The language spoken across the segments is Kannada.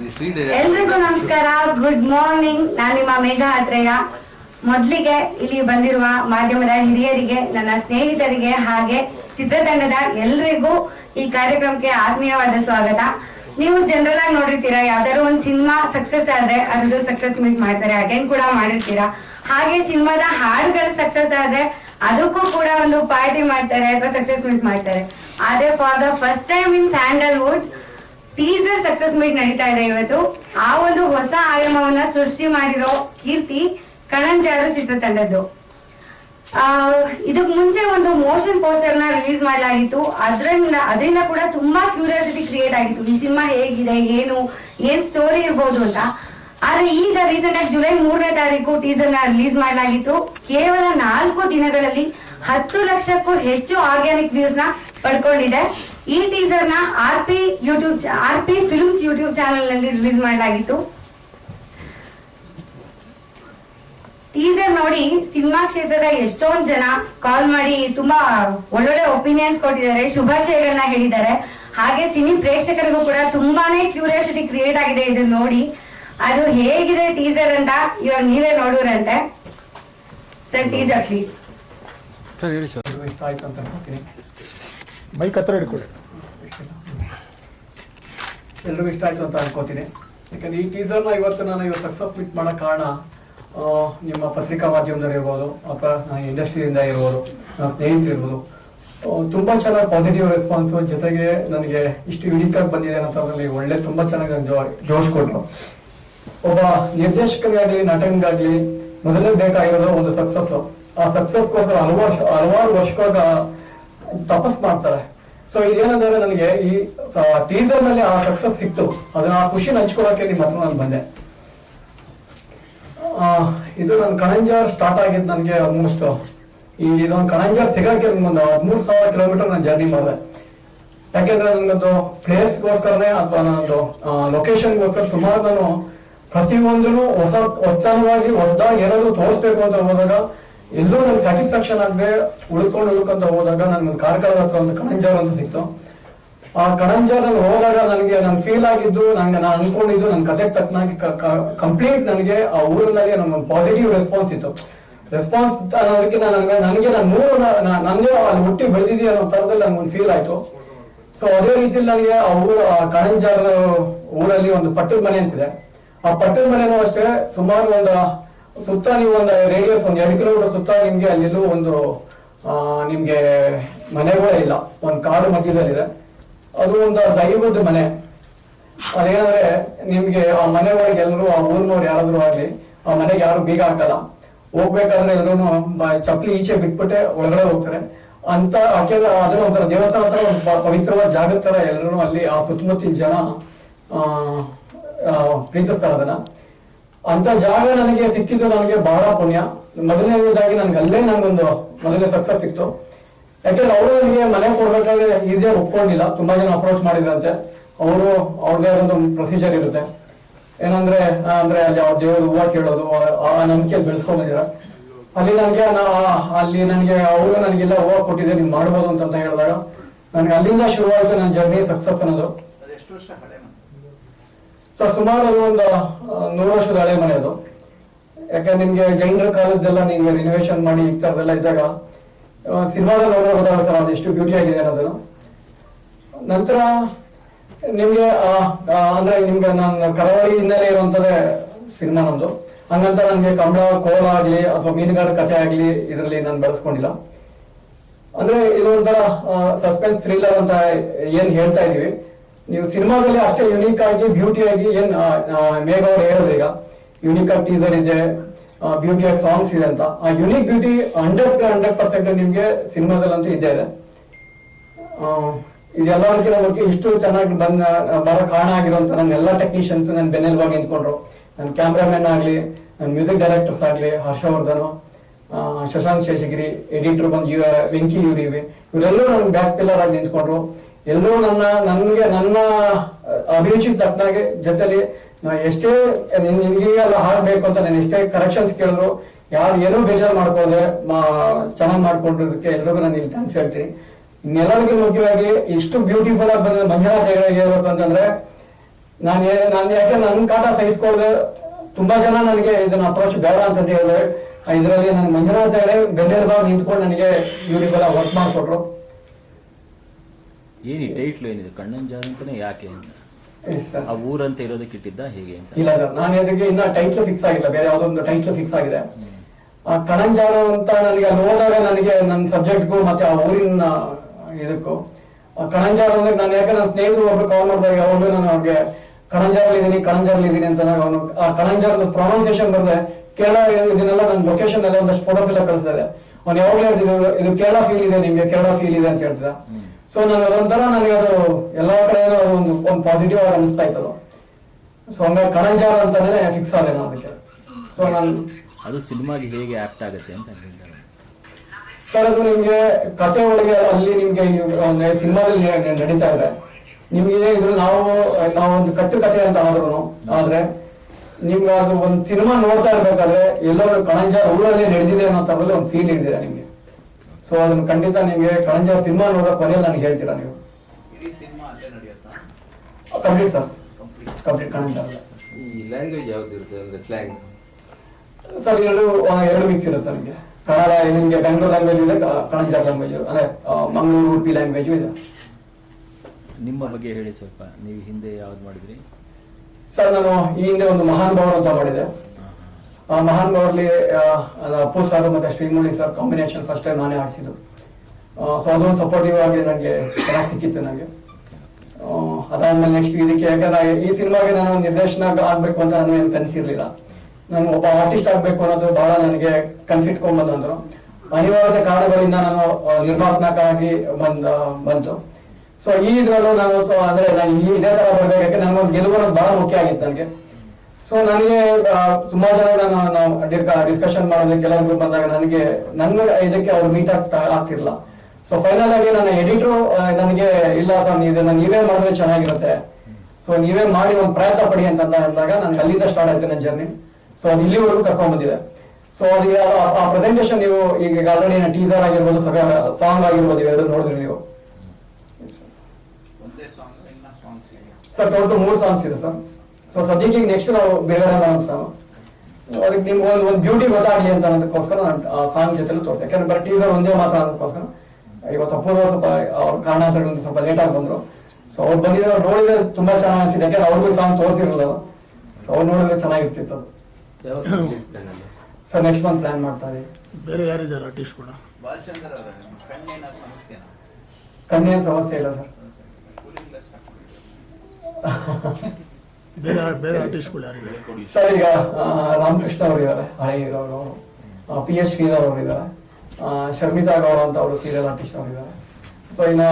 ಎಲ್ರಿಗೂ ನಮಸ್ಕಾರ. ಗುಡ್ ಮಾರ್ನಿಂಗ್ ನಾನು ನಿಮ್ಮ ಮೇಘ ಆತ್ರೇಯ. ಮೊದಲಿಗೆ ಇಲ್ಲಿ ಬಂದಿರುವ ಮಾಧ್ಯಮದ ಹಿರಿಯರಿಗೆ, ನನ್ನ ಸ್ನೇಹಿತರಿಗೆ ಹಾಗೆ ಚಿತ್ರತಂಡದ ಎಲ್ರಿಗೂ ಈ ಕಾರ್ಯಕ್ರಮಕ್ಕೆ ಆತ್ಮೀಯವಾದ ಸ್ವಾಗತ. ನೀವು ಜನರಲ್ ಆಗಿ ನೋಡಿರ್ತೀರಾ, ಯಾವ್ದಾದ್ರು ಒಂದು ಸಿನಿಮಾ ಸಕ್ಸಸ್ ಆದ್ರೆ ಅದ್ರದ್ದು ಸಕ್ಸಸ್ ಮೀಟ್ ಮಾಡ್ತಾರೆ ಅಟೆಂಡ್ ಕೂಡ ಮಾಡಿರ್ತೀರಾ. ಹಾಗೆ ಸಿನಿಮಾದ ಹಾಡುಗಳು ಸಕ್ಸಸ್ ಆದ್ರೆ ಅದಕ್ಕೂ ಕೂಡ ಒಂದು ಪಾರ್ಟಿ ಮಾಡ್ತಾರೆ ಅಥವಾ ಸಕ್ಸಸ್ ಮೀಟ್ ಮಾಡ್ತಾರೆ. ಆದ್ರೆ for the first time in Sandalwood teaser success meet ನಡೀತಾ ಇದೆ ಇವತ್ತು. ಆ ಒಂದು ಹೊಸ ಆಯಾಮವನ್ನ ಸೃಷ್ಟಿ ಮಾಡಿರೋ ಕೀರ್ತಿ ಕಣಂಜಾರು ಚಿತ್ರತಂಡದ್ದು ಇದಕ್ ಮುಂಚೆ ಒಂದು ಮೋಷನ್ ಪೋಸ್ಟರ್ನ ರಿಲೀಸ್ ಮಾಡಲಾಗಿತ್ತು. ಅದರಿಂದ ಅದರಿಂದ ಕೂಡ ತುಂಬಾ ಕ್ಯೂರಿಯಾಸಿಟಿ ಕ್ರಿಯೇಟ್ ಆಗಿತ್ತು. ಈ ಸಿನಿಮಾ ಹೇಗಿದೆ, ಏನು, ಏನ್ ಸ್ಟೋರಿ ಇರ್ಬೋದು ಅಂತ. ಆದ್ರೆ ಈಗ ರೀಸೆಂಟ್ ಆಗಿ ಜುಲೈ ಮೂರನೇ ತಾರೀಕು ಟೀಸರ್ನ ರಿಲೀಸ್ ಮಾಡಲಾಗಿತ್ತು. ಕೇವಲ ನಾಲ್ಕು ದಿನಗಳಲ್ಲಿ ಹತ್ತು ಲಕ್ಷಕ್ಕೂ ಹೆಚ್ಚು ಆರ್ಗ್ಯಾನಿಕ್ ವ್ಯೂಸ್ನ ಪಡ್ಕೊಂಡಿದೆ. ಈ ಟೀಸರ್ನ R P YouTube R P films YouTube ಚಾನೆಲ್ನಲ್ಲಿ ರಿಲೀಸ್ ಮಾಡಲಾಗಿತ್ತು. ಟೀಸರ್ ನೋಡಿ ಸಿನಿಮಾ ಕ್ಷೇತ್ರದ ಎಷ್ಟೊಂದ್ ಜನ ಕಾಲ್ ಮಾಡಿ ತುಂಬಾ ಒಳ್ಳೊಳ್ಳೆ ಒಪಿನಿಯನ್ಸ್ ಕೊಟ್ಟಿದ್ದಾರೆ ಶುಭಾಶಯಗಳನ್ನ ಹೇಳಿದ್ದಾರೆ. ಹಾಗೆ ಸಿನಿ ಪ್ರೇಕ್ಷಕರಿಗೂ ಕೂಡ ತುಂಬಾನೇ ಕ್ಯೂರಿಯಾಸಿಟಿ ಕ್ರಿಯೇಟ್ ಆಗಿದೆ ಇದನ್ನ ನೋಡಿ. ಅದು ಹೇಗಿದೆ ಟೀಸರ್ ಅಂತ ಇವಾಗ ನೀವೇ ನೋಡೋರಂತೆ ಸರ್ ಟೀಸರ್ ಪ್ಲೀಸ್ ಸರ್ ಹೇಳಿ ಸರ್ ಬೈಕ್ ಹತ್ರ ಹಿಡ್ಕೊಳ್ಳಿ ಎಲ್ರಿಗೂ ಇಷ್ಟ ಆಯಿತು ಅಂತ ಅನ್ಕೋತೀನಿ. ಯಾಕಂದ್ರೆ ಈ ಟೀಸರ್ನ ಇವತ್ತು ನಾನು ಇವತ್ತು ಸಕ್ಸಸ್ ಮೀಟ್ ಮಾಡೋ ಕಾರಣ ನಿಮ್ಮ ಪತ್ರಿಕಾ ಮಾಧ್ಯಮದಲ್ಲಿ ಇರ್ಬೋದು, ಅಥವಾ ಇಂಡಸ್ಟ್ರಿಯಿಂದ ಇರ್ಬೋದು ನನ್ನ ಸ್ನೇಹಿತರು ಇರ್ಬೋದು. ತುಂಬಾ ಚೆನ್ನಾಗಿ ಪಾಸಿಟಿವ್ ರೆಸ್ಪಾನ್ಸ್ ಜೊತೆಗೆ ನನಗೆ ಇಷ್ಟು ಯುನಿಕ್ ಆಗಿ ಬಂದಿದೆ ಅಂತ ಅದರಲ್ಲಿ ಒಳ್ಳೆ, ತುಂಬಾ ಚೆನ್ನಾಗಿ ನಂಗೆ ಜೋ, ಜೋಶ್ ಕೊಟ್ರು. ಒಬ್ಬ ನಿರ್ದೇಶಕರಿಗಾಗ್ಲಿ ನಟನ್ಗಾಗ್ಲಿ ಮೊದಲೇ ಬೇಕಾಗಿರೋದು ಒಂದು ಸಕ್ಸಸ್ ಆ ಸಕ್ಸಸ್ಗೋಸ್ಕರ ಹಲವಾರು ಹಲವಾರು ವರ್ಷಗಳ ತಪಸ್ ಮಾಡ್ತಾರೆ. ಸೊ ಇದೇನಂದ್ರೆ ನನಗೆ ಈ ಟೀಸರ್ನಲ್ಲಿ ಆ ಸಕ್ಸಸ್ ಸಿಕ್ತು. ಅದನ್ನ ಆ ಖುಷಿ ಹಂಚ್ಕೊಳಕ್ಕೆ ನಿಮ್ಮ ಹತ್ರ ನಾನು ಬಂದೆ. ಇದು ನನ್ನ ಕಣಂಜಾರ್ ಸ್ಟಾರ್ಟ್ ಆಗಿದ್ದು ನನಗೆ ಆಲ್ಮೋಸ್ಟ್ ಈ ಇದೊಂದು ಕಣಂಜಾರ್ ಸಿಗಕ್ಕೆ ಒಂದು ಹದಿಮೂರು ಸಾವಿರ ಕಿಲೋಮೀಟರ್ ನಾನು ಜರ್ನಿ ಮಾಡಿದೆ. ಯಾಕೆಂದ್ರೆ ನನಗೊಂದು ಪ್ಲೇಸ್ಗೋಸ್ಕರನೇ ಅಥವಾ ನನ್ನೊಂದು ಲೊಕೇಶನ್ಗೋಸ್ಕರ ಸುಮಾರು ನಾನು ಪ್ರತಿಯೊಂದನ್ನು ಹೊಸ, ಹೊಸತನವಾಗಿ ಹೊಸದಾಗಿ ಏನಾದರೂ ತೋರಿಸ್ಬೇಕು ಅಂತ ಹೋದಾಗ ಎಲ್ಲೂ ನನ್ಗೆ ಸ್ಯಾಟಿಸ್ಫ್ಯಾಕ್ಷನ್ ಆಗದೆ ಉಳ್ಕೊಂಡು ಉಳ್ಕೊಂತ ಹೋದಾಗ ನನ್ಗೆ ಕಾರ್ಕಳ ಹತ್ರ ಒಂದು ಕಣಂಜಾರ್ ಅಂತ ಸಿಕ್ತು. ಆ ಕಣಂಜಾರಲ್ಲಿ ಹೋದಾಗ ನನಗೆ ನನ್ ಫೀಲ್ ಆಗಿದ್ದು, ನಂಗೆ ನಾನು ಅನ್ಕೊಂಡಿದ್ದು ನನ್ನ ಕತೆ ತಕ್ಕನಾಗಿ ಕಂಪ್ಲೀಟ್ ನನಗೆ ಆ ಊರಿನಲ್ಲಿ ನಮ್ಗೆ ಪಾಸಿಟಿವ್ ರೆಸ್ಪಾನ್ಸ್ ಇತ್ತು. ರೆಸ್ಪಾನ್ಸ್ ಅನ್ನೋದಕ್ಕಿಂತ ನನಗೆ ನನಗೆ ನಾನು ಮೂರು ನನಗೆ ಅಲ್ಲಿ ಹುಟ್ಟಿ ಬೆಳೆದಿದ್ದೀ ಅನ್ನೋ ಥರದಲ್ಲಿ ನನಗೊಂದು ಫೀಲ್ ಆಯ್ತು. ಸೊ ಅದೇ ರೀತಿಯಲ್ಲಿ ನನಗೆ ಆ ಊರು, ಆ ಕಣಂಜಾರ್ ಊರಲ್ಲಿ ಒಂದು ಪಟ್ಟದ ಮನೆ ಅಂತಿದೆ. ಆ ಪಟ್ಟದ ಮನೆನೂ ಅಷ್ಟೇ, ಸುಮಾರು ಒಂದು ಸುತ್ತ ನೀವು ಒಂದು ರೇಡಿಯಸ್ ಒಂದು ಎರಡು ಕಿಲೋಮೀಟರ್ ಸುತ್ತ ನಿಮ್ಗೆ ಅಲ್ಲೆಲ್ಲೂ ಒಂದು ನಿಮ್ಗೆ ಮನೆಗಳೇ ಇಲ್ಲ. ಒಂದು ಕಾಡು ಮಧ್ಯದಲ್ಲಿದೆ. ಅದು ಒಂದು ದೈವದ ಮನೆ. ಅದೇನಂದ್ರೆ ನಿಮ್ಗೆ ಆ ಮನೆ ಒಳಗೆ ಎಲ್ಲರೂ ಆ ಊರಿನವ್ರು ಯಾರಾದ್ರೂ ಆಗ್ಲಿ, ಆ ಮನೆಗೆ ಯಾರು ಬೀಗ ಹಾಕಲ್ಲ. ಹೋಗ್ಬೇಕಾದ್ರೆ ಎಲ್ಲರೂ ಚಪ್ಪಲಿ ಈಚೆ ಬಿಟ್ಬಿಟ್ಟೆ ಒಳಗಡೆ ಹೋಗ್ತಾರೆ. ಅಂತ ಯಾಕೆಂದ್ರೆ ಅದನ್ನ ಒಂಥರ ದೇವಸ್ಥಾನ ಹತ್ರ ಒಂದು ಪವಿತ್ರವಾದ ಜಾಗದ ತರ ಎಲ್ಲರೂ ಅಲ್ಲಿ ಆ ಸುತ್ತಮುತ್ತಿನ ಜನ ಪ್ರೀತಿಸ್ತಾರೆ ಅದನ್ನ. ಅಂತ ಜಾಗ ನನಗೆ ಸಿಕ್ಕಿದ್ದು ನನಗೆ ಬಹಳ ಪುಣ್ಯ. ಮೊದಲನೇದಾಗಿ ನನ್ಗೆ ಅಲ್ಲೇ ನನಗೊಂದು ಮೊದಲನೇ ಸಕ್ಸಸ್ ಸಿಕ್ತು. ಯಾಕಂದ್ರೆ ಅವರು ನನಗೆ ಮನೆ ಕೊಡ್ಬೇಕಾದ್ರೆ ಈಸಿಯಾಗಿ ಒಪ್ಕೊಂಡಿಲ್ಲ. ತುಂಬಾ ಜನ ಅಪ್ರೋಚ್ ಮಾಡಿದ್ರಂತೆ. ಅವರು ಅವ್ರದೇ ಒಂದು ಪ್ರೊಸೀಜರ್ ಇರುತ್ತೆ. ಏನಂದ್ರೆ ಅಂದ್ರೆ ಅಲ್ಲಿ ಅವ್ರ ದೇವರು ಹೂವ ಕೇಳೋದು, ಆ- ಆ ನಂಬಿಕೆ ಬೆಳೆಸ್ಕೊಂಡಿದ್ದೀರ? ಅಲ್ಲಿ ನನಗೆ ಅಲ್ಲಿ ನನಗೆ, ಅವರು ನನಗೆಲ್ಲ ಹೂವ ಕೊಟ್ಟಿದೆ ನೀವು ಮಾಡ್ಬೋದು ಅಂತ ಹೇಳಿದಾಗ, ನನಗೆ ಅಲ್ಲಿಂದ ಶುರುವಾಯಿತು ನನ್ನ ಜರ್ನಿ ಸಕ್ಸಸ್ ಅನ್ನೋದು. ಅದೆಷ್ಟು ವರ್ಷ ಹಳೆ ಮನೆ ಸೊ ಸುಮಾರು ಒಂದು ನೂರು ವರ್ಷದ ಹಳೆ ಮನೆ ಅದು. ಯಾಕೆ ನಿಮ್ಗೆ ಜೈನರ ಕಾಲದ್ದೆಲ್ಲ ನಿಮ್ಗೆ ರಿನೋವೇಷನ್ ಮಾಡಿ ಈ ತರದೆಲ್ಲ ಇದ್ದಾಗ ಸಿನಿಮಾದಲ್ಲಿ ನೋಡಿದ್ರೆ ಗೊತ್ತಾಗ ಸರ್ ಅದು ಎಷ್ಟು ಬ್ಯೂಟಿ ಆಗಿದೆ ಅನ್ನೋದನ್ನು. ನಂತರ ನಿಮ್ಗೆ ಅಂದ್ರೆ ನಿಮ್ಗೆ ನಾನು ಕರಾವಳಿ ಹಿನ್ನೆಲೆ ಇರುವಂತದೇ ಸಿನಿಮಾ ನಮ್ದು. ಹಂಗಂತ ನನಗೆ ಕಮಲ ಕೋಲ ಆಗ್ಲಿ ಅಥವಾ ಮೀನುಗಾರ ಕಥೆ ಆಗ್ಲಿ ಇದರಲ್ಲಿ ನಾನು ಬಳಸ್ಕೊಂಡಿಲ್ಲ. ಅಂದ್ರೆ ಇದೊಂಥರ ಸಸ್ಪೆನ್ಸ್ ಥ್ರಿಲ್ಲರ್ ಅಂತ ಏನ್ ಹೇಳ್ತಾ ಇದೀವಿ. ನೀವು ಸಿನಿಮಾದಲ್ಲಿ ಅಷ್ಟೇ ಯುನೀಕ್ ಆಗಿ ಬ್ಯೂಟಿ ಆಗಿ ಏನ್ ಮೇಘ ಅವ್ರು ಹೇಳಿದ್ರು ಈಗ. ಯುನೀಕ್ ಆಗಿ ಟೀಸರ್ ಇದೆ ಬ್ಯೂಟಿ ಆಗಿ ಸಾಂಗ್ಸ್ ಇದೆ ಅಂತ. ಆ unique beauty hundred hundred percent ನಿಮ್ಗೆ ಸಿನಿಮಾದಲ್ಲಂತೂ ಇದೆ. ಇದೆಲ್ಲದಕ್ಕಿಂತ ಮುಖ್ಯ ಇಷ್ಟು ಚೆನ್ನಾಗಿ ಬಂದ, ಬರೋ ಕಾರಣ ಆಗಿರುವಂತ ನನ್ನ ಎಲ್ಲ ಟೆಕ್ನಿಷಿಯನ್ಸ್ ನನ್ನ ಬೆನ್ನೆಲುಬಾಗಿ ನಿಂತ್ಕೊಂಡ್ರು. ನನ್ನ ಕ್ಯಾಮ್ರಾಮನ್ ಆಗ್ಲಿ, ನನ್ನ ಮ್ಯೂಸಿಕ್ ಡೈರೆಕ್ಟರ್ಸ್ ಆಗ್ಲಿ, ಹರ್ಷವರ್ಧನ್ ಶಶಾಂಕ್ ಶೇಷಗಿರಿ ಎಡಿಟರ್ ಬಂದು ವೆಂಕಿ ಯೂರಿವಿ ಇವರೆಲ್ಲರೂ ನನ್ನ ಬ್ಯಾಕ್ ಪಿಲ್ಲರ್ ಆಗಿ ನಿಂತ್ಕೊಂಡ್ರು. ಎಲ್ಲರೂ ನನ್ನ, ನನಗೆ, ನನ್ನ ಅಭಿರುಚಿಗೆ ತಕ್ಕನಾಗೆ ಜೊತೆಲಿ ಎಷ್ಟೇ, ನಿನ್- ನಿನ್ಗೀಗೆಲ್ಲ ಹಾಡ್ಬೇಕು ಅಂತ ನಾನು ಎಷ್ಟೇ ಕರೆಕ್ಷನ್ಸ್ ಕೇಳಿದ್ರು, ಯಾರು ಏನೂ ಬೇಜಾರು ಮಾಡ್ಕೋದೆ ಚೆನ್ನಾಗಿ ಮಾಡ್ಕೊಂಡಿರೋದಕ್ಕೆ ಎಲ್ರಿಗೂ ನಾನು ಇಲ್ಲಿ ಥ್ಯಾಂಕ್ಸ್ ಹೇಳ್ತೀನಿ. ಇನ್ನೆಲ್ಲರಿಗೂ ಮುಖ್ಯವಾಗಿ ಇಷ್ಟು ಬ್ಯೂಟಿಫುಲ್ ಆಗಿ ಬಂದ ಮಂಜುನಾಥ್ ಹೆಗಡೆ ಹೇಳ್ಬೇಕು ಅಂತಂದ್ರೆ, ನಾನು ನಾನು ಯಾಕೆ ನನ್ನ ಕಾಟ ಸಹಿಸ್ಕೊಳ್ದೆ, ತುಂಬಾ ಜನ ನನಗೆ ಇದನ್ನ ಅಪ್ರೋಚ್ ಬೇಡ ಅಂತ ಹೇಳಿದ್ರೆ ಇದರಲ್ಲಿ ನನ್ನ ಮಂಜುನಾಥ್ ಹೇಳಿ ಬೆನ್ನೆಲುಬಾಗಿ ನಿಂತ್ಕೊಂಡು ನನಗೆ ಇವರಿಗೆಲ್ಲ ವರ್ಕ್ ಮಾಡಿಕೊಟ್ರು. ಏನು ಟೈಟ್ಲ್ ಏನಿದೆ? ಕಣ್ಣಂಜಾರ್ ಅಂತಾನೆ ಯಾಕೆ ಅಂತ? ಆ ಊರಂತ ಇರೋದಕ್ಕೆ ಇಟ್ಟಿದ್ದ ಹೇಗೆ ಅಂತ? ಇಲ್ಲ ಸರ್. ನಾನು ಅದಕ್ಕೆ ಇನ್ನ ಟೈಟ್ಲ್ ಫಿಕ್ಸ್ ಆಗಿಲ್ಲ. ಬೇರೆ ಯಾವ್ದೊಂದು ಟೈಟ್ಲ್ ಫಿಕ್ಸ್ ಆಗಿದೆ. ಆ ಕಣಂಜಾರ ಅಂತ ನನಗೆ ಅಲ್ಲಿ ಹೋದಾಗ ನನಗೆ ನನ್ನ ಸಬ್ಜೆಕ್ಟ್ಗೂ ಮತ್ತೆ ಆ ಊರಿನ ಇದಕ್ಕೂ ಆ ಕಣಂಜಾರು ಅಂದ್ರೆ ನಾನು ಯಾಕೆ ನನ್ನ ಸ್ನೇಹಿತರು ಒಬ್ರು ಕಾಲ್ ಮಾಡಿದಾಗ ಯಾವಾಗಲೂ ನಾನು ಅವ್ರಿಗೆ ಕಣಂಜಾರಲ್ಲಿ ಇದ್ದೀನಿ ಕಣಂಜಾರಲ್ಲಿ ಇದ್ದೀನಿ ಅಂತ ಅವನು ಆ ಕಣಂಜಾರದ ಪ್ರೊನೌನ್ಸಿಯೇಷನ್ ಬರ್ದೆ ಕೇರಳ ಇದನ್ನೆಲ್ಲ ನನ್ನ ಲೊಕೇಶನ್ ಎಲ್ಲ ಒಂದಷ್ಟು ಫೋಟೋಸ್ ಎಲ್ಲ ಕಳಿಸ್ತಾರೆ ಅವ್ನು ಯಾವಾಗಲೂ ಹೇಳ್ತಿದ್ರು ಇದು ಕೇರಳ ಫೀಲ್ ಇದೆ ನಿಮ್ಗೆ ಕೇರಳ ಫೀಲ್ ಇದೆ ಅಂತ ಹೇಳ್ತಿದ್ದ. ಸೊ ನನಗೆ ಅದೊಂಥರ ನನಗೆ ಅದು ಎಲ್ಲಾ ಕಡೆ ಒಂದು ಒಂದು ಪಾಸಿಟಿವ್ ಆಗಿ ಅನಿಸ್ತಾ ಇತ್ತು ಅದು. ಸೊ ಹಂಗಾಗಿ ಕಣಂಜಾರ ಅಂತಾನೆ ಫಿಕ್ಸ್ ಆದೆ ನಾನು ಅದಕ್ಕೆ. ಸೊ ನಾನು ಅದು ಸಿನಿಮಾಗೆ ಹೇಗೆ ಆಪ್ಟ್ ಆಗುತ್ತೆ ಅಂತ ಹೇಳ್ತಾರೆ ಸರ್ ಅದು ನಿಮಗೆ ಕಥೆ ಒಳಗೆ ಅಲ್ಲಿ ನಿಮಗೆ ನೀವು ಒಂದು ಸಿನಿಮಾದಲ್ಲಿ ನಡೀತಾ ಇದೆ. ನಿಮಗೆ ಇದ್ರಲ್ಲಿ ನಾವು ನಾವು ಒಂದು ಕಟ್ಟು ಕಥೆ ಅಂತ ಆದ್ರೂ ಆದ್ರೆ ನಿಮ್ಗೆ ಅದು ಒಂದು ಸಿನಿಮಾ ನೋಡ್ತಾ ಇರ್ಬೇಕಾದ್ರೆ ಎಲ್ಲರೂ ಕಣಂಜಾರ್ ಊರಲ್ಲಿ ನಡೆದಿದೆ ಅನ್ನೋ ತರದಲ್ಲಿ ಒಂದು ಫೀಲ್ ಇದೆ ನಿಮ್ಗೆ. ಸೊ ಅದನ್ನ ಖಂಡಿತ ನಿಮಗೆ ಕಣಜ ಸಿನಿಮಾ ನೋಡೋ ಕೊನೆಯಲ್ಲಿ ನನಗೆ ಹೇಳ್ತೀರಾ ನೀವು? Complete sir. ಕಂಪ್ಲೀಟ್ ಕಣಂಜ ಈ ಲ್ಯಾಂಗ್ವೇಜ್ ಯಾವ್ದು ಇರುತ್ತೆ ಅಂದ್ರೆ ಸ್ಲ್ಯಾಂಗ್ ಸರ್ ಎರಡು ಎರಡು ಮಿಕ್ಸ್ ಇದೆ ಸರ್ ನಿಮಗೆ. ಕನ್ನಡ ನಿಮಗೆ ಬೆಂಗಳೂರು ಲ್ಯಾಂಗ್ವೇಜ್ ಇದೆ ಕಣಜ ಲ್ಯಾಂಗ್ವೇಜ್ ಅಂದ್ರೆ ಮಂಗಳೂರು ಉಡುಪಿ ಲ್ಯಾಂಗ್ವೇಜು ಇದೆ. ನಿಮ್ಮ ಬಗ್ಗೆ ಹೇಳಿ ಸ್ವಲ್ಪ. ನೀವು ಹಿಂದೆ ಯಾವ್ದು ಮಾಡಿದ್ರಿ? ಸರ್ ನಾನು ಈ ಹಿಂದೆ ಒಂದು ಮಹಾನ್ ಭಾವರು ಅಂತ ಮಾಡಿದೆ. ಮಹಾನ್ ಅವರಲ್ಲಿ ಅಪ್ಪು ಸರ್ ಮತ್ತೆ Srimurali sir combination first time ನಾನೇ ಆಡಿಸಿದ್ದು. ಸೊ ಅದೊಂದು ಸಪೋರ್ಟಿವ್ ಆಗಿ ನನಗೆ ಚೆನ್ನಾಗಿ ಸಿಕ್ಕಿತ್ತು ನನಗೆ ಅದಾದ್ಮೇಲೆ ನೆಕ್ಸ್ಟ್ ಇದಕ್ಕೆ ಯಾಕಂದ್ರೆ ಈ ಸಿನಿಮಾಗೆ ನಾನು ನಿರ್ದೇಶನ ಆಗ್ಬೇಕು ಅಂತ ನಾನು ಏನು ಕನಸಿರ್ಲಿಲ್ಲ. ನಾನು ಒಬ್ಬ ಆರ್ಟಿಸ್ಟ್ ಆಗ್ಬೇಕು ಅನ್ನೋದು ಬಹಳ ನನಗೆ ಕನ್ಸಿಟ್ಕೊಂಡ್ಬಂದು ಅಂದ್ರು. ಅನಿವಾರ್ಯ ಕಾರಣಗಳಿಂದ ನಾನು ಆ, ನಿರ್ಮಾಪಕ ಆಗಿ ಬಂದ ಬಂತು. ಸೊ ಈ ಇದ್ರಲ್ಲೂ ನಾನು ಅಂದ್ರೆ ನಾನು ಈ ಇದೇ ತರ ಬರ್ಬೇಕು ಯಾಕೆ ನನಗೊಂದು ಗೆಲುವು ಅನ್ನೋದು ಬಹಳ ಮುಖ್ಯ ಆಗಿತ್ತು ನನಗೆ. ಸೊ ನನಗೆ ಸುಮಾರು ಜನ ನಾನು ನಾವು ಡಿಸ್ಕಷನ್ ಮಾಡೋದಕ್ಕೆ ಕೆಲವೊಂದು ಬಂದಾಗ ನನಗೆ ನನ್ನ ಇದಕ್ಕೆ ಅವ್ರು ಮೀಟ್ ಆಗ್ತಿರ್ಲಿಲ್ಲ. ಸೊ ಫೈನಲ್ ಆಗಿ ನನ್ನ ಎಡಿಟರ್ ನನಗೆ ಇಲ್ಲ ಸರ್ ನೀವು ನೀವೇ ಮಾಡಿದ್ರೆ ಚೆನ್ನಾಗಿರುತ್ತೆ. ಸೊ ನೀವೇ ಮಾಡಿ ಒಂದು ಪ್ರಯತ್ನ ಪಡಿ ಅಂತ ಅಂದಾಗ ನನಗೆ ಅಲ್ಲಿಂದ ಸ್ಟಾರ್ಟ್ ಆಯ್ತು ನನ್ನ ಜರ್ನಿ ಸೊ ಅದು ಇಲ್ಲಿವರೆಗೂ ಕರ್ಕೊಂಡ್ ಬಂದಿದೆ ಸೊ ಅದು ಆ- ಪ್ರೆಸೆಂಟೇಷನ್ ನೀವು ಈಗ ಆಲ್ರೆಡಿ ಟೀಸರ್ ಆಗಿರ್ಬೋದು ಸಾಂಗ್ ಆಗಿರ್ಬೋದು ಇವೆರಡು ನೋಡಿದ್ರಿ ನೀವು. ಸರ್. ಟೋಟಲ್ ಮೂರು ಸಾಂಗ್ಸ್ ಇದೆ ಸರ್ ಸೊ ಸದ್ಯಕ್ಕೆ ಈಗ ನೆಕ್ಸ್ಟ್ ನಾವು ಬಿಡುಗಡೆ ಸಾಂಗ್ ಅದಕ್ಕೆ ನಿಮ್ಗೆ ಒಂದು ಒಂದು ಬ್ಯೂಟಿ ಗೊತ್ತಾಗಲಿ ಅಂತ ಅನ್ನೋದಕ್ಕೋಸ್ಕರ ನಾನು ಆ ಸಾಂಗ್ ಜೊತೆಲೂ ತೋರಿಸಿ ಯಾಕಂದ್ರೆ ಬರೀ ಟೀಸರ್ ಒಂದೇ ಮಾತ್ರ ಅನ್ನೋದಕ್ಕೋಸ್ಕರ. ಇವತ್ತು ಅಪೂರ್ವ ಸ್ವಲ್ಪ ಅವ್ರ ಕಾರಣಾಂತರಗಳಿಂದ ಸ್ವಲ್ಪ ಲೇಟಾಗಿ ಆಗಿ ಬಂದ್ರು. ಸೊ ಅವ್ರು ಬಂದಿದ್ರೆ ಅವ್ರು ನೋಡಿದ್ರೆ ತುಂಬಾ ಚೆನ್ನಾಗಿ ಅನ್ಸಿದೆ ಯಾಕಂದ್ರೆ ಅವ್ರಿಗೂ ಸಾಂಗ್ ತೋರಿಸಿರಲ್ಲ ಸೊ ಅವ್ರು ನೋಡಿದ್ರೆ ಚೆನ್ನಾಗಿರ್ತಿತ್ತು ಸೊ ನೆಕ್ಸ್ಟ್ ಮಂತ್ ಪ್ಲಾನ್ ಮಾಡ್ತಾ ಇದೀವಿ. ಬೇರೆ ಯಾರಿದ್ದಾರೆ ಆರ್ಟಿಸ್ಟ್ ಕೂಡ? ಬಾಲಚಂದ್ರ ಅವರ ಕಣ್ಣಿನ ಸಮಸ್ಯೆ. ಇಲ್ಲ ಸರ್. ಬೇರೆ ಬೇರೆ ಆರ್ಟಿಸ್ಟ್ಗಳು ಯಾರಿದ್ದಾರೆ ಸರ್ ಈಗ ರಾಮಕೃಷ್ಣ ಅವರು ಇದ್ದಾರೆ ಹಳೆ ಇರೋರು ಪಿ ಎಸ್ ಶ್ರೀಧರ್ ಅವರು ಇದ್ದಾರೆ ಶರ್ಮಿತಾ ಗೌಡ ಅಂತ ಅವರು ಸೀರಿಯಲ್ ಆರ್ಟಿಸ್ಟ್ ಅವರು ಇದ್ದಾರೆ ಸೊ ಇನ್ನು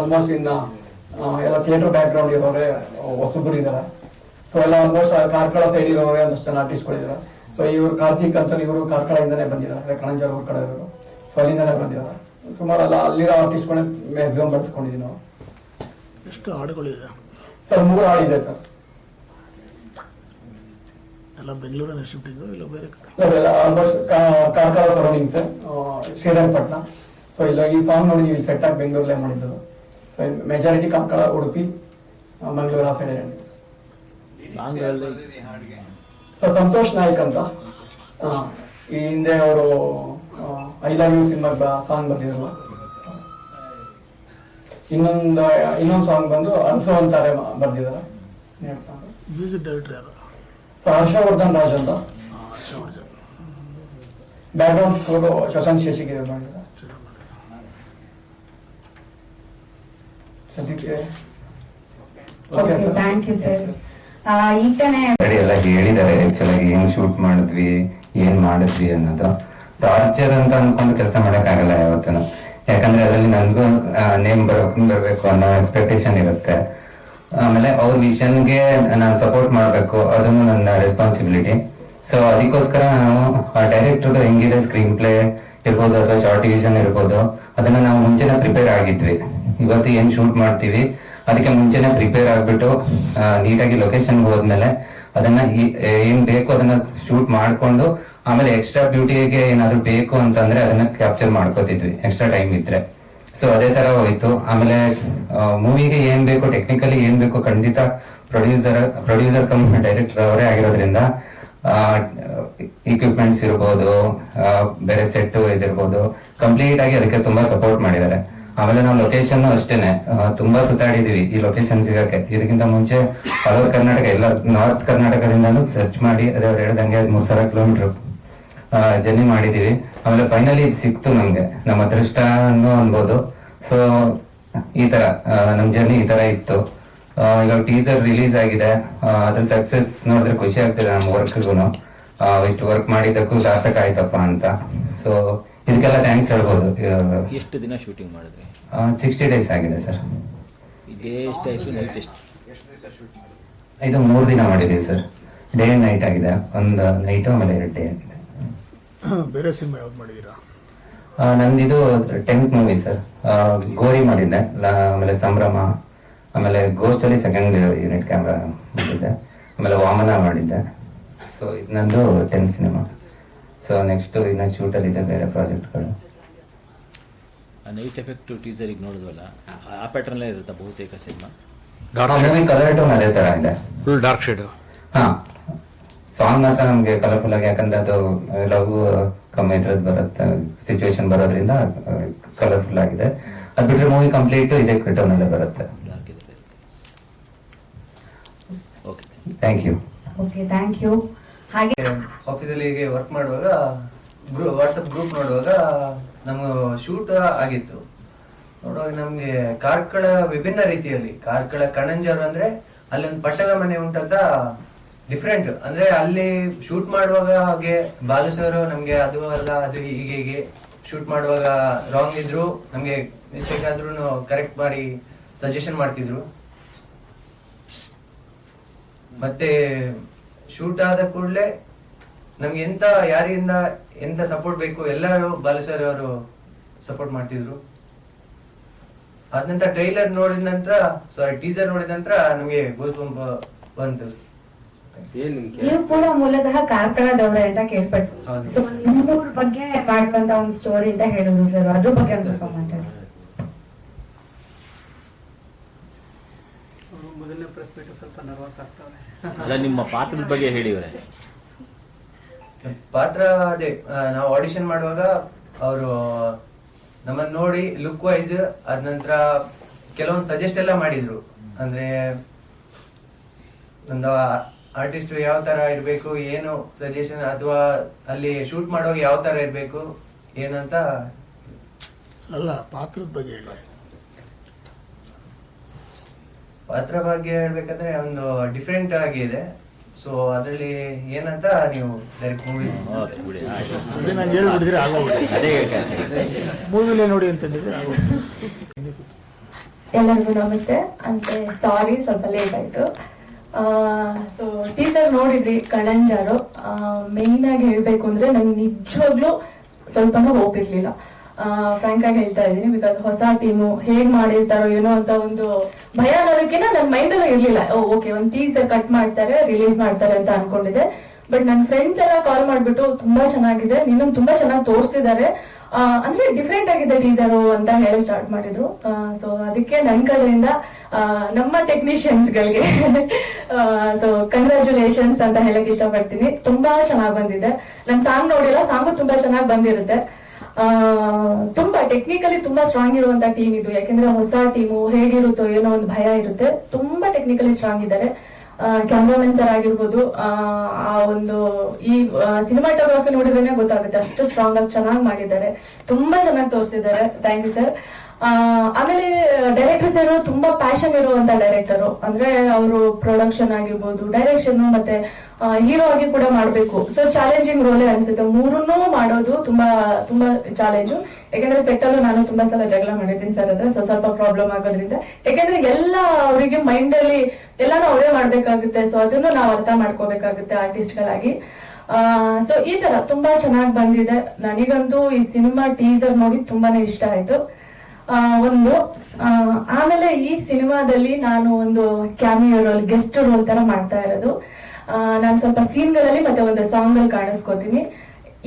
ಆಲ್ಮೋಸ್ಟ್ ಇನ್ನು ಎಲ್ಲ ಥಿಯೇಟರ್ ಬ್ಯಾಕ್ಗ್ರೌಂಡ್ ಇರೋರೆ ಹೊಸಬ್ರು ಇದ್ದಾರೆ ಸೊ ಎಲ್ಲ ಆಲ್ಮೋಸ್ಟ್ ಕಾರ್ಕಳ ಸೈಡ್ ಇರೋರೆ ಒಂದಷ್ಟು ಜನ ಆರ್ಟಿಸ್ಟ್ಗಳಿದ್ದಾರೆ ಸೊ ಇವರು ಕಾರ್ತಿಕ್ ಅಂತ ಇವರು ಕಾರ್ಕಳದಿಂದನೇ ಬಂದಿದ್ದಾರೆ. ಕಣಂಜಾರ್ ಊರ್ ಕಡೆ ಇರೋರು. ಸೊ ಅಲ್ಲಿಂದನೇ ಬಂದಿದ್ದಾರೆ. ಸುಮಾರು ಅಲ್ಲ ಅಲ್ಲಿರೋ ಆರ್ಟಿಸ್ಟ್ಗಳೇ ಮ್ಯಾಕ್ಸಿಮಮ್ ಬಳಸ್ಕೊಂಡಿದ್ದೀವಿ ನಾವು. ಎಷ್ಟು ಹಾಡುಗಳಿದೆ? ಸರ್ ಮೂರು ಹಾಡಿದೆ ಸರ್. ಎಲ್ಲ ಬೆಂಗಳೂರಿನ ಶಿಫ್ಟಿಂಗು ಇಲ್ಲ ಬೇರೆ ಕಡೆ? Almost Karkala surroundings Srirangapatna so ಇಲ್ಲ ಈ ಸಾಂಗ್ ನೋಡಿ ನೀವು ಸೆಟ್ ಆಗಿ ಬೆಂಗಳೂರಲ್ಲೇ ಮಾಡಿದ್ದು. ಸೊ ಮೆಜಾರಿಟಿ ಕಾರ್ಕಳ ಉಡುಪಿ ಮಂಗಳೂರು ಆ side song so Santosh Naik ಅಂತ. ಆ, ಈ ಹಿಂದೆ ಅವರು ಐ ಲವ್ ಯು ಸಿನಿಮಾಗ ಸಾಂಗ್ ಬಂದಿದ್ರಲ್ಲ ಇನ್ನೊಂದು ಇನ್ನೊಂದು ಸಾಂಗ್ ಬಂದು ಅನ್ಸು ಅಂತಾರೆ ಬರ್ದಿದ್ದಾರೆ. ಮ್ಯೂಸಿಕ್ ಡೈರೆಕ್ಟರ್ ಯಾರು? ಹರ್ಷವರ್ಧನ್ ರಾಜ್ ಅಂತ. Background Harshavardhan. Background score Shashank Seshagiri ಮಾಡಿದ್ದಾರೆ ಚೆನ್ನಾಗಿ ಸದ್ಯಕ್ಕೆ ಓಕೆ ಥ್ಯಾಂಕ್ ಯು ಸರ್ ಈಗ ತಾನೇ ಆಲ್ರೆಡಿ ಎಲ್ಲ ಹೇಳಿದ್ದಾರೆ. ಆಕ್ಚುಲ್ ಆಗಿ ಹೆಂಗ್ ಶೂಟ್ ಮಾಡಿದ್ವಿ ಏನ್ ಮಾಡಿದ್ವಿ ಅನ್ನೋದು. ಟಾರ್ಚರ್ ಅಂತ ಅನ್ಕೊಂಡು ಕೆಲಸ ಮಾಡಕ್ಕಾಗಲ್ಲ ಯಾವತ್ತೂ ಯಾಕಂದ್ರೆ ಅದರಲ್ಲಿ ನನ್ಗೂ ನೇಮ್ ಬರ್ಬೇಕು ಬರ್ಬೇಕು ಅನ್ನೋ ಎಕ್ಸ್ಪೆಕ್ಟೇಷನ್ ಇರುತ್ತೆ. ಆಮೇಲೆ ಅವ್ರ ವಿಷನ್ಗೆ ನಾನು ಸಪೋರ್ಟ್ ಮಾಡಬೇಕು. ಅದನ್ನು ನನ್ನ ರೆಸ್ಪಾನ್ಸಿಬಿಲಿಟಿ ಸೊ ಅದಕ್ಕೋಸ್ಕರ ನಾವು ಆ ಡೈರೆಕ್ಟರ್ದು ಹೆಂಗಿದೆ ಸ್ಕ್ರೀನ್ ಪ್ಲೇ ಇರ್ಬೋದು ಅಥವಾ ಶಾರ್ಟ್ ವಿಷನ್ ಇರ್ಬೋದು, ಅದನ್ನ ನಾವು ಮುಂಚೆನೆ ಪ್ರಿಪೇರ್ ಆಗಿದ್ವಿ. ಇವತ್ತು ಏನ್ ಶೂಟ್ ಮಾಡ್ತೀವಿ, ಅದಕ್ಕೆ ಮುಂಚೆನೆ ಪ್ರಿಪೇರ್ ಆಗಿಬಿಟ್ಟು ನೀಟಾಗಿ ಲೊಕೇಶನ್ ಹೋದ್ಮೇಲೆ ಅದನ್ನ ಏನ್ ಬೇಕು ಅದನ್ನ ಶೂಟ್ ಮಾಡ್ಕೊಂಡು, ಆಮೇಲೆ ಎಕ್ಸ್ಟ್ರಾ ಬ್ಯೂಟಿಗೆ ಏನಾದ್ರು ಬೇಕು ಅಂತಂದ್ರೆ ಅದನ್ನ ಕ್ಯಾಪ್ಚರ್ ಮಾಡ್ಕೋತಿದ್ವಿ. ಎಕ್ಸ್ಟ್ರಾ ಟೈಮ್ ಇದ್ರೆ. ಸೊ ಅದೇ ತರ ಹೋಯ್ತು. ಆಮೇಲೆ ಮೂವಿಗೆ ಏನ್ ಬೇಕು ಟೆಕ್ನಿಕಲಿ ಏನ್ ಬೇಕು, ಖಂಡಿತ ಪ್ರೊಡ್ಯೂಸರ್ ಪ್ರೊಡ್ಯೂಸರ್ ಕಮ್ ಡೈರೆಕ್ಟರ್ ಅವರೇ ಆಗಿರೋದ್ರಿಂದ ಇಕ್ವಿಪ್ಮೆಂಟ್ಸ್ ಇರ್ಬೋದು ಬೇರೆ ಸೆಟ್ ಇದಿರ್ಬೋದು ಕಂಪ್ಲೀಟ್ ಆಗಿ ಅದಕ್ಕೆ ತುಂಬಾ ಸಪೋರ್ಟ್ ಮಾಡಿದ್ದಾರೆ. ಆಮೇಲೆ ನಾವು ಲೊಕೇಶನ್ ಅಷ್ಟೇನೆ. ತುಂಬಾ ಸುತ್ತಾಡಿದೀವಿ ಈ ಲೊಕೇಶನ್ ಸಿಗಕ್ಕೆ. ಇದಕ್ಕಿಂತ ಮುಂಚೆ ಓವರ್ ಕರ್ನಾಟಕ, ಎಲ್ಲ ನಾರ್ತ್ ಕರ್ನಾಟಕದಿಂದನೂ ಸರ್ಚ್ ಮಾಡಿ, ಅದೇ ಅವ್ರು ಹೇಳ್ದಂಗೆ ಮೂರ್ ಸಾವಿರ ಕಿಲೋಮೀಟರ್ ಜರ್ನಿ ಮಾಡಿದೀವಿ. ಆಮೇಲೆ ಫೈನಲಿ ಇದು ಸಿಕ್ತು ನಮ್ಗೆ ನಮ್ಮ ಅದೃಷ್ಟ ಅನ್ನೋ ಅನ್ಬೋದು. ಸೊ ಈ ತರ ನಮ್ ಜರ್ನಿ ಈ ತರ ಇತ್ತು. ಇವಾಗ ಟೀಸರ್ ರಿಲೀಸ್ ಆಗಿದೆ. ಅದ್ರ ಸಕ್ಸಸ್ ನೋಡಿದ್ರೆ ಖುಷಿ ಆಗ್ತಿದೆ ನಮ್ಮ ವರ್ಕ್ಗೂ ಇಷ್ಟು ವರ್ಕ್ ಮಾಡಿದ್ದಕ್ಕೂ ಸಾರ್ಥಕ ಆಯ್ತಪ್ಪ ಅಂತ. ಸೊ ಇದಕ್ಕೆಲ್ಲ ಥ್ಯಾಂಕ್ಸ್ ಹೇಳ್ಬೋದು. ಎಷ್ಟು ದಿನ ಶೂಟಿಂಗ್ ಮಾಡಿದ್ರಿ? ಸಿಕ್ಸ್ಟಿ ಡೇಸ್ ಆಗಿದೆ ಸರ್ ಇದು ಮೂರು ದಿನ ಮಾಡಿದ್ದೀವಿ ಸರ್ ಡೇ ಅಂಡ್ ನೈಟ್ ಆಗಿದೆ. ಒಂದು ನೈಟು ಆಮೇಲೆ ಎರಡು ಡೇ ಆಗಿದೆ ಬೇರೆ ಸಿನಿಮಾ ಯಾವ್ದು ಮಾಡಿದ್ದೀರಾ? ನಂದು ನಂದಿದು ಟೆಂತ್ ಮೂವಿ ಸರ್. ಗೋರಿ ಮಾಡಿದ್ದೆ. ಆಮೇಲೆ ಸಂಭ್ರಮ ಆಮೇಲೆ ಗೋಸ್ಟ್ ಅಲ್ಲಿ ಸೆಕೆಂಡ್ ಯೂನಿಟ್ ಕ್ಯಾಮ್ರಾ ಮಾಡಿದ್ದೆ. ಆಮೇಲೆ ವಾಮನ ಮಾಡಿದ್ದೆ. ಸೊ ಇದು ನಂದು ಟೆಂತ್ ಸಿನಿಮಾ. ಸೊ ನೆಕ್ಸ್ಟ್ ಇನ್ನ ಶೂಟಲ್ಲಿ ಇದೆ ಬೇರೆ ಪ್ರಾಜೆಕ್ಟ್ಗಳು ಆ ನೈಟ್ ಎಫೆಕ್ಟ್ ಟೀಸರಿಗೆ ನೋಡಿದ್ವಲ್ಲ? ಆ- ಆ ಪ್ಯಾಟರ್ನಲ್ಲೇ ಇರುತ್ತಾ ಬಹುತೇಕ ಸಿನಿಮಾ? ಮೂವಿ ಕಲರ್ ಟೋನ್ ಅದೇ ತರ ಇದೆ. ಫುಲ್ ಡಾರ್ಕ್ ಶೇಡ್ ಹಾ. ಸಾಂಗ್ ಮಾತ್ರ ನಮ್ಗೆ ಕಲರ್ಫುಲ್ ಆಗಿ ಯಾಕಂದ್ರೆ ಅದು ಲವ್ ಕಮ್ಮಿ ಇದ್ರದ್ದು ಬರುತ್ತೆ ಸಿಚುವೇಶನ್ ಬರೋದ್ರಿಂದ ಕಲರ್ಫುಲ್ ಆಗಿದೆ. ಅದ್ ಬಿಟ್ರೆ ಮೂವಿ ಕಂಪ್ಲೀಟ್ ಇದೇ ಕ್ರಿಟೋನ್ ಅಲ್ಲೇ ಬರುತ್ತೆ. Okay thank you okay thank you ಹಾಗೆ ಆಫೀಸಲ್ಲಿ ಹೀಗೆ ವರ್ಕ್ ಮಾಡುವಾಗ ಗ್ರೂ ವಾಟ್ಸಪ್ ಗ್ರೂಪ್ ನೋಡುವಾಗ ನಮ್ಮ ಶೂಟ್ ಆಗಿತ್ತು. ನೋಡುವಾಗ ನಮ್ಗೆ ಕಾರ್ಕಳ ವಿಭಿನ್ನ ರೀತಿಯಲ್ಲಿ ಕಾರ್ಕಳ ಕಣಂಜರು ಅಂದ್ರೆ ಅಲ್ಲಿ ಒಂದು ಪಟ್ಟದ ಮನೆ ಉಂಟಂತ ಡಿಫ್ರೆಂಟ್ ಅಂದ್ರೆ ಅಲ್ಲಿ ಶೂಟ್ ಮಾಡುವಾಗ ಹಾಗೆ ಬಾಲು ಸರ್ ನಮ್ಗೆ ಅದು ಅಲ್ಲ, ಅದು ಹೀಗೆ ಹೀಗೆ ಶೂಟ್ ಮಾಡುವಾಗ ರಾಂಗ್ ಇದ್ರು, ನಮ್ಗೆ ಮಿಸ್ಟೇಕ್ ಆದ್ರೂ ಕರೆಕ್ಟ್ ಮಾಡಿ ಸಜೆಷನ್ ಮಾಡ್ತಿದ್ರು. ಮತ್ತೆ ಶೂಟ್ ಆದ ಕೂಡಲೇ ನಮ್ಗೆ ಎಂತ, ಯಾರಿಂದ ಎಂತ ಸಪೋರ್ಟ್ ಬೇಕು ಎಲ್ಲರೂ ಬಾಲು ಸರ್ ಅವರು ಸಪೋರ್ಟ್ ಮಾಡ್ತಿದ್ರು. ಅದ ನಂತರ ಟ್ರೈಲರ್ ನೋಡಿದ ನಂತರ ಸಾರಿ ಟೀಸರ್ ನೋಡಿದ ನಂತರ ನಮಗೆ ಗೋಸ್ ಬಂತು. ನೀವು ಕೂಡ ಮೂಲತಃ ಕಾರ್ಕಳದವ್ರೆ ಅಂತ ಕೇಳ್ಪಟ್ಟು. ಸೊ ನಿಮ್ಮೂರ್ ಬಗ್ಗೆ ಮಾಡುವಂತ ಒಂದು ಸ್ಟೋರಿ ಅಂತ ಹೇಳಿದ್ರು ಸರ್ ಅದ್ರ ಬಗ್ಗೆ ಒಂದ್ ಸ್ವಲ್ಪ ಮಾತಾಡಿ. ಮೊದಲನೇ ಪ್ರೆಸ್ ಮೀಟ್ ಸ್ವಲ್ಪ ನರ್ವಸ್ ಆಗ್ತಾವೆ ಅಲ್ಲ ನಿಮ್ಮ ಪಾತ್ರದ ಬಗ್ಗೆ ಹೇಳಿವ್ರೆ ಪಾತ್ರ ಅದೇ ನಾವು ಆಡಿಷನ್ ಮಾಡುವಾಗ ಅವರು ನಮ್ಮನ್ನ ನೋಡಿ ಲುಕ್ ವೈಸ್ ಅದ ನಂತರ ಕೆಲವೊಂದು ಸಜೆಸ್ಟ್ ಎಲ್ಲ ಮಾಡಿದ್ರು. ಅಂದ್ರೆ ಒಂದು ಆರ್ಟಿಸ್ಟ್ ಯಾವ ತರ ಇರಬೇಕು ಏನು ಸಜೆಷನ್ ಅಥವಾ ಅಲ್ಲಿ ಶೂಟ್ ಮಾಡೋ ಯಾವ ತರ ಇರಬೇಕು ಏನಂತ ಅಲ್ಲ ಪಾತ್ರದ ಬಗ್ಗೆ ಹೇಳಿ. ಪಾತ್ರ ಬಗ್ಗೆ ಹೇಳ್ಬೇಕಂದ್ರೆ ಒಂದು ಡಿಫ್ರೆಂಟ್ ಆಗಿ ಇದೆ. ಸೊ ಅದರಲ್ಲಿ ಏನಂತ ನೀವು ಡೈರೆಕ್ಟ್ ಮೂವಿ ಅದೇ ನಾನು ಹೇಳ್ಬಿಟ್ಟಿದ್ರೆ ಅದೇ ಮೂವಿಲೇ ನೋಡಿ ಅಂತಂದಿದ್ರೆ ಎಲ್ಲರಿಗೂ ನಮಸ್ತೆ. ಅಂತೆ ಸಾರಿ ಸ್ವಲ್ಪ ಲೇಟ್ ಆಯ್ತು. ಸೊ ಟೀಸರ್ ನೋಡಿದ್ರಿ ಕಣಂಜಾರು ಮೇಯ್ನ್ ಆಗಿ ಹೇಳ್ಬೇಕು ಅಂದ್ರೆ ನಂಗೆ ನಿಜವಾಗ್ಲೂ ಸ್ವಲ್ಪನೂ ಹೋಪ್ ಇರ್ಲಿಲ್ಲ. ಫ್ರಾಂಕ್ ಆಗಿ ಹೇಳ್ತಾ ಇದ್ದೀನಿ ಬಿಕಾಸ್ ಹೊಸ ಟೀಮು ಹೇಗ್ ಮಾಡಿರ್ತಾರೋ ಏನೋ ಅಂತ ಒಂದು ಭಯ ಅನ್ನೋದಕ್ಕಿಂತ ನನ್ನ ಮೈಂಡ್ ಎಲ್ಲ ಇರ್ಲಿಲ್ಲ. ಓಕೆ ಒಂದು ಟೀಸರ್ ಕಟ್ ಮಾಡ್ತಾರೆ ರಿಲೀಸ್ ಮಾಡ್ತಾರೆ ಅಂತ ಅನ್ಕೊಂಡಿದ್ದೆ. ಬಟ್ ನನ್ನ ಫ್ರೆಂಡ್ಸ್ ಎಲ್ಲ ಕಾಲ್ ಮಾಡ್ಬಿಟ್ಟು ತುಂಬಾ ಚೆನ್ನಾಗಿದೆ ನಿನ್ನನ್ನು ತುಂಬಾ ಚೆನ್ನಾಗಿ ತೋರಿಸಿದ್ದಾರೆ. ಅಂದ್ರೆ ಡಿಫ್ರೆಂಟ್ ಆಗಿದೆ ಟೀಸರು ಅಂತ ಹೇಳಿ ಸ್ಟಾರ್ಟ್ ಮಾಡಿದ್ರು. ಸೊ ಅದಕ್ಕೆ ನನ್ನ ಕಡೆಯಿಂದ ನಮ್ಮ ಟೆಕ್ನಿಷಿಯನ್ಸ್ ಗಳಿಗೆ ಸೊ ಕಂಗ್ರಾಚುಲೇಷನ್ಸ್ ಅಂತ ಹೇಳಕ್ ಇಷ್ಟಪಡ್ತೀನಿ. ತುಂಬಾ ಚೆನ್ನಾಗಿ ಬಂದಿದೆ. ನನ್ ಸಾಂಗ್ ನೋಡಿಲ್ಲ ಸಾಂಗು ತುಂಬಾ ಚೆನ್ನಾಗಿ ಬಂದಿರುತ್ತೆ. ತುಂಬಾ ಟೆಕ್ನಿಕಲಿ ತುಂಬಾ ಸ್ಟ್ರಾಂಗ್ ಇರುವಂತ ಟೀಮ್ ಇದು. ಯಾಕೆಂದ್ರೆ ಹೊಸ ಟೀಮು ಹೇಗಿರುತ್ತೋ ಏನೋ ಒಂದು ಭಯ ಇರುತ್ತೆ. ತುಂಬಾ ಟೆಕ್ನಿಕಲಿ ಸ್ಟ್ರಾಂಗ್ ಇದ್ದಾರೆ. ಕ್ಯಾಮ್ರಾಮನ್ ಸರ್ ಆಗಿರ್ಬೋದು, ಆ ಒಂದು ಈ ಸಿನಿಮಾಟೋಗ್ರಫಿ ನೋಡಿದ್ರೆ ಗೊತ್ತಾಗುತ್ತೆ. ಅಷ್ಟು ಸ್ಟ್ರಾಂಗ್ ಆಗಿ ಚೆನ್ನಾಗಿ ಮಾಡಿದ್ದಾರೆ. ತುಂಬಾ ಚೆನ್ನಾಗಿ ತೋರಿಸಿದ್ದಾರೆ. ಥ್ಯಾಂಕ್ ಯು ಸರ್ ಆಮೇಲೆ ಡೈರೆಕ್ಟರ್ ಸರ್ ತುಂಬಾ ಪ್ಯಾಷನ್ ಇರುವಂತ ಡೈರೆಕ್ಟರ್ ಅಂದ್ರೆ ಅವರು ಪ್ರೊಡಕ್ಷನ್ ಆಗಿರ್ಬೋದು ಡೈರೆಕ್ಷನ್ ಮತ್ತೆ ಹೀರೋ ಆಗಿ ಕೂಡ ಮಾಡಬೇಕು. ಸೊ ಚಾಲೆಂಜಿಂಗ್ ರೋಲ್ ಅನ್ಸುತ್ತೆ. ಮೂರನ್ನೂ ಮಾಡೋದು ತುಂಬಾ ತುಂಬಾ ಚಾಲೆಂಜು ಯಾಕಂದ್ರೆ ಸೆಟ್ ಅಲ್ಲೂ ನಾನು ತುಂಬಾ ಸಲ ಜಗಳ ಮಾಡಿದ್ದೀನಿ ಸರ್ ಹತ್ರ ಸೊ ಸ್ವಲ್ಪ ಪ್ರಾಬ್ಲಮ್ ಆಗೋದ್ರಿಂದ. ಯಾಕಂದ್ರೆ ಎಲ್ಲ ಅವರಿಗೆ ಮೈಂಡ್ ಅಲ್ಲಿ ಎಲ್ಲಾನು ಅವರೇ ಮಾಡ್ಬೇಕಾಗುತ್ತೆ. ಸೊ ಅದನ್ನು ನಾವು ಅರ್ಥ ಮಾಡ್ಕೋಬೇಕಾಗುತ್ತೆ ಆರ್ಟಿಸ್ಟ್ ಗಳಾಗಿ ಸೊ ಈ ತರ ತುಂಬಾ ಚೆನ್ನಾಗಿ ಬಂದಿದೆ. ನನಗಂತೂ ಈ ಸಿನಿಮಾ ಟೀಸರ್ ನೋಡಿ ತುಂಬಾನೇ ಇಷ್ಟ ಆಯ್ತು. ಒಂದು ಆಮೇಲೆ ಈ ಸಿನಿಮಾದಲ್ಲಿ ನಾನು ಒಂದು ಕ್ಯಾಮಿಯೋ ರೋಲ್ ಗೆಸ್ಟ್ ರೋಲ್ ತರ ಮಾಡ್ತಾ ಇರೋದು. ನಾನು ಸ್ವಲ್ಪ ಸೀನ್ಗಳಲ್ಲಿ ಮತ್ತೆ ಒಂದು ಸಾಂಗ್ ಅಲ್ಲಿ ಕಾಣಿಸ್ಕೋತೀನಿ.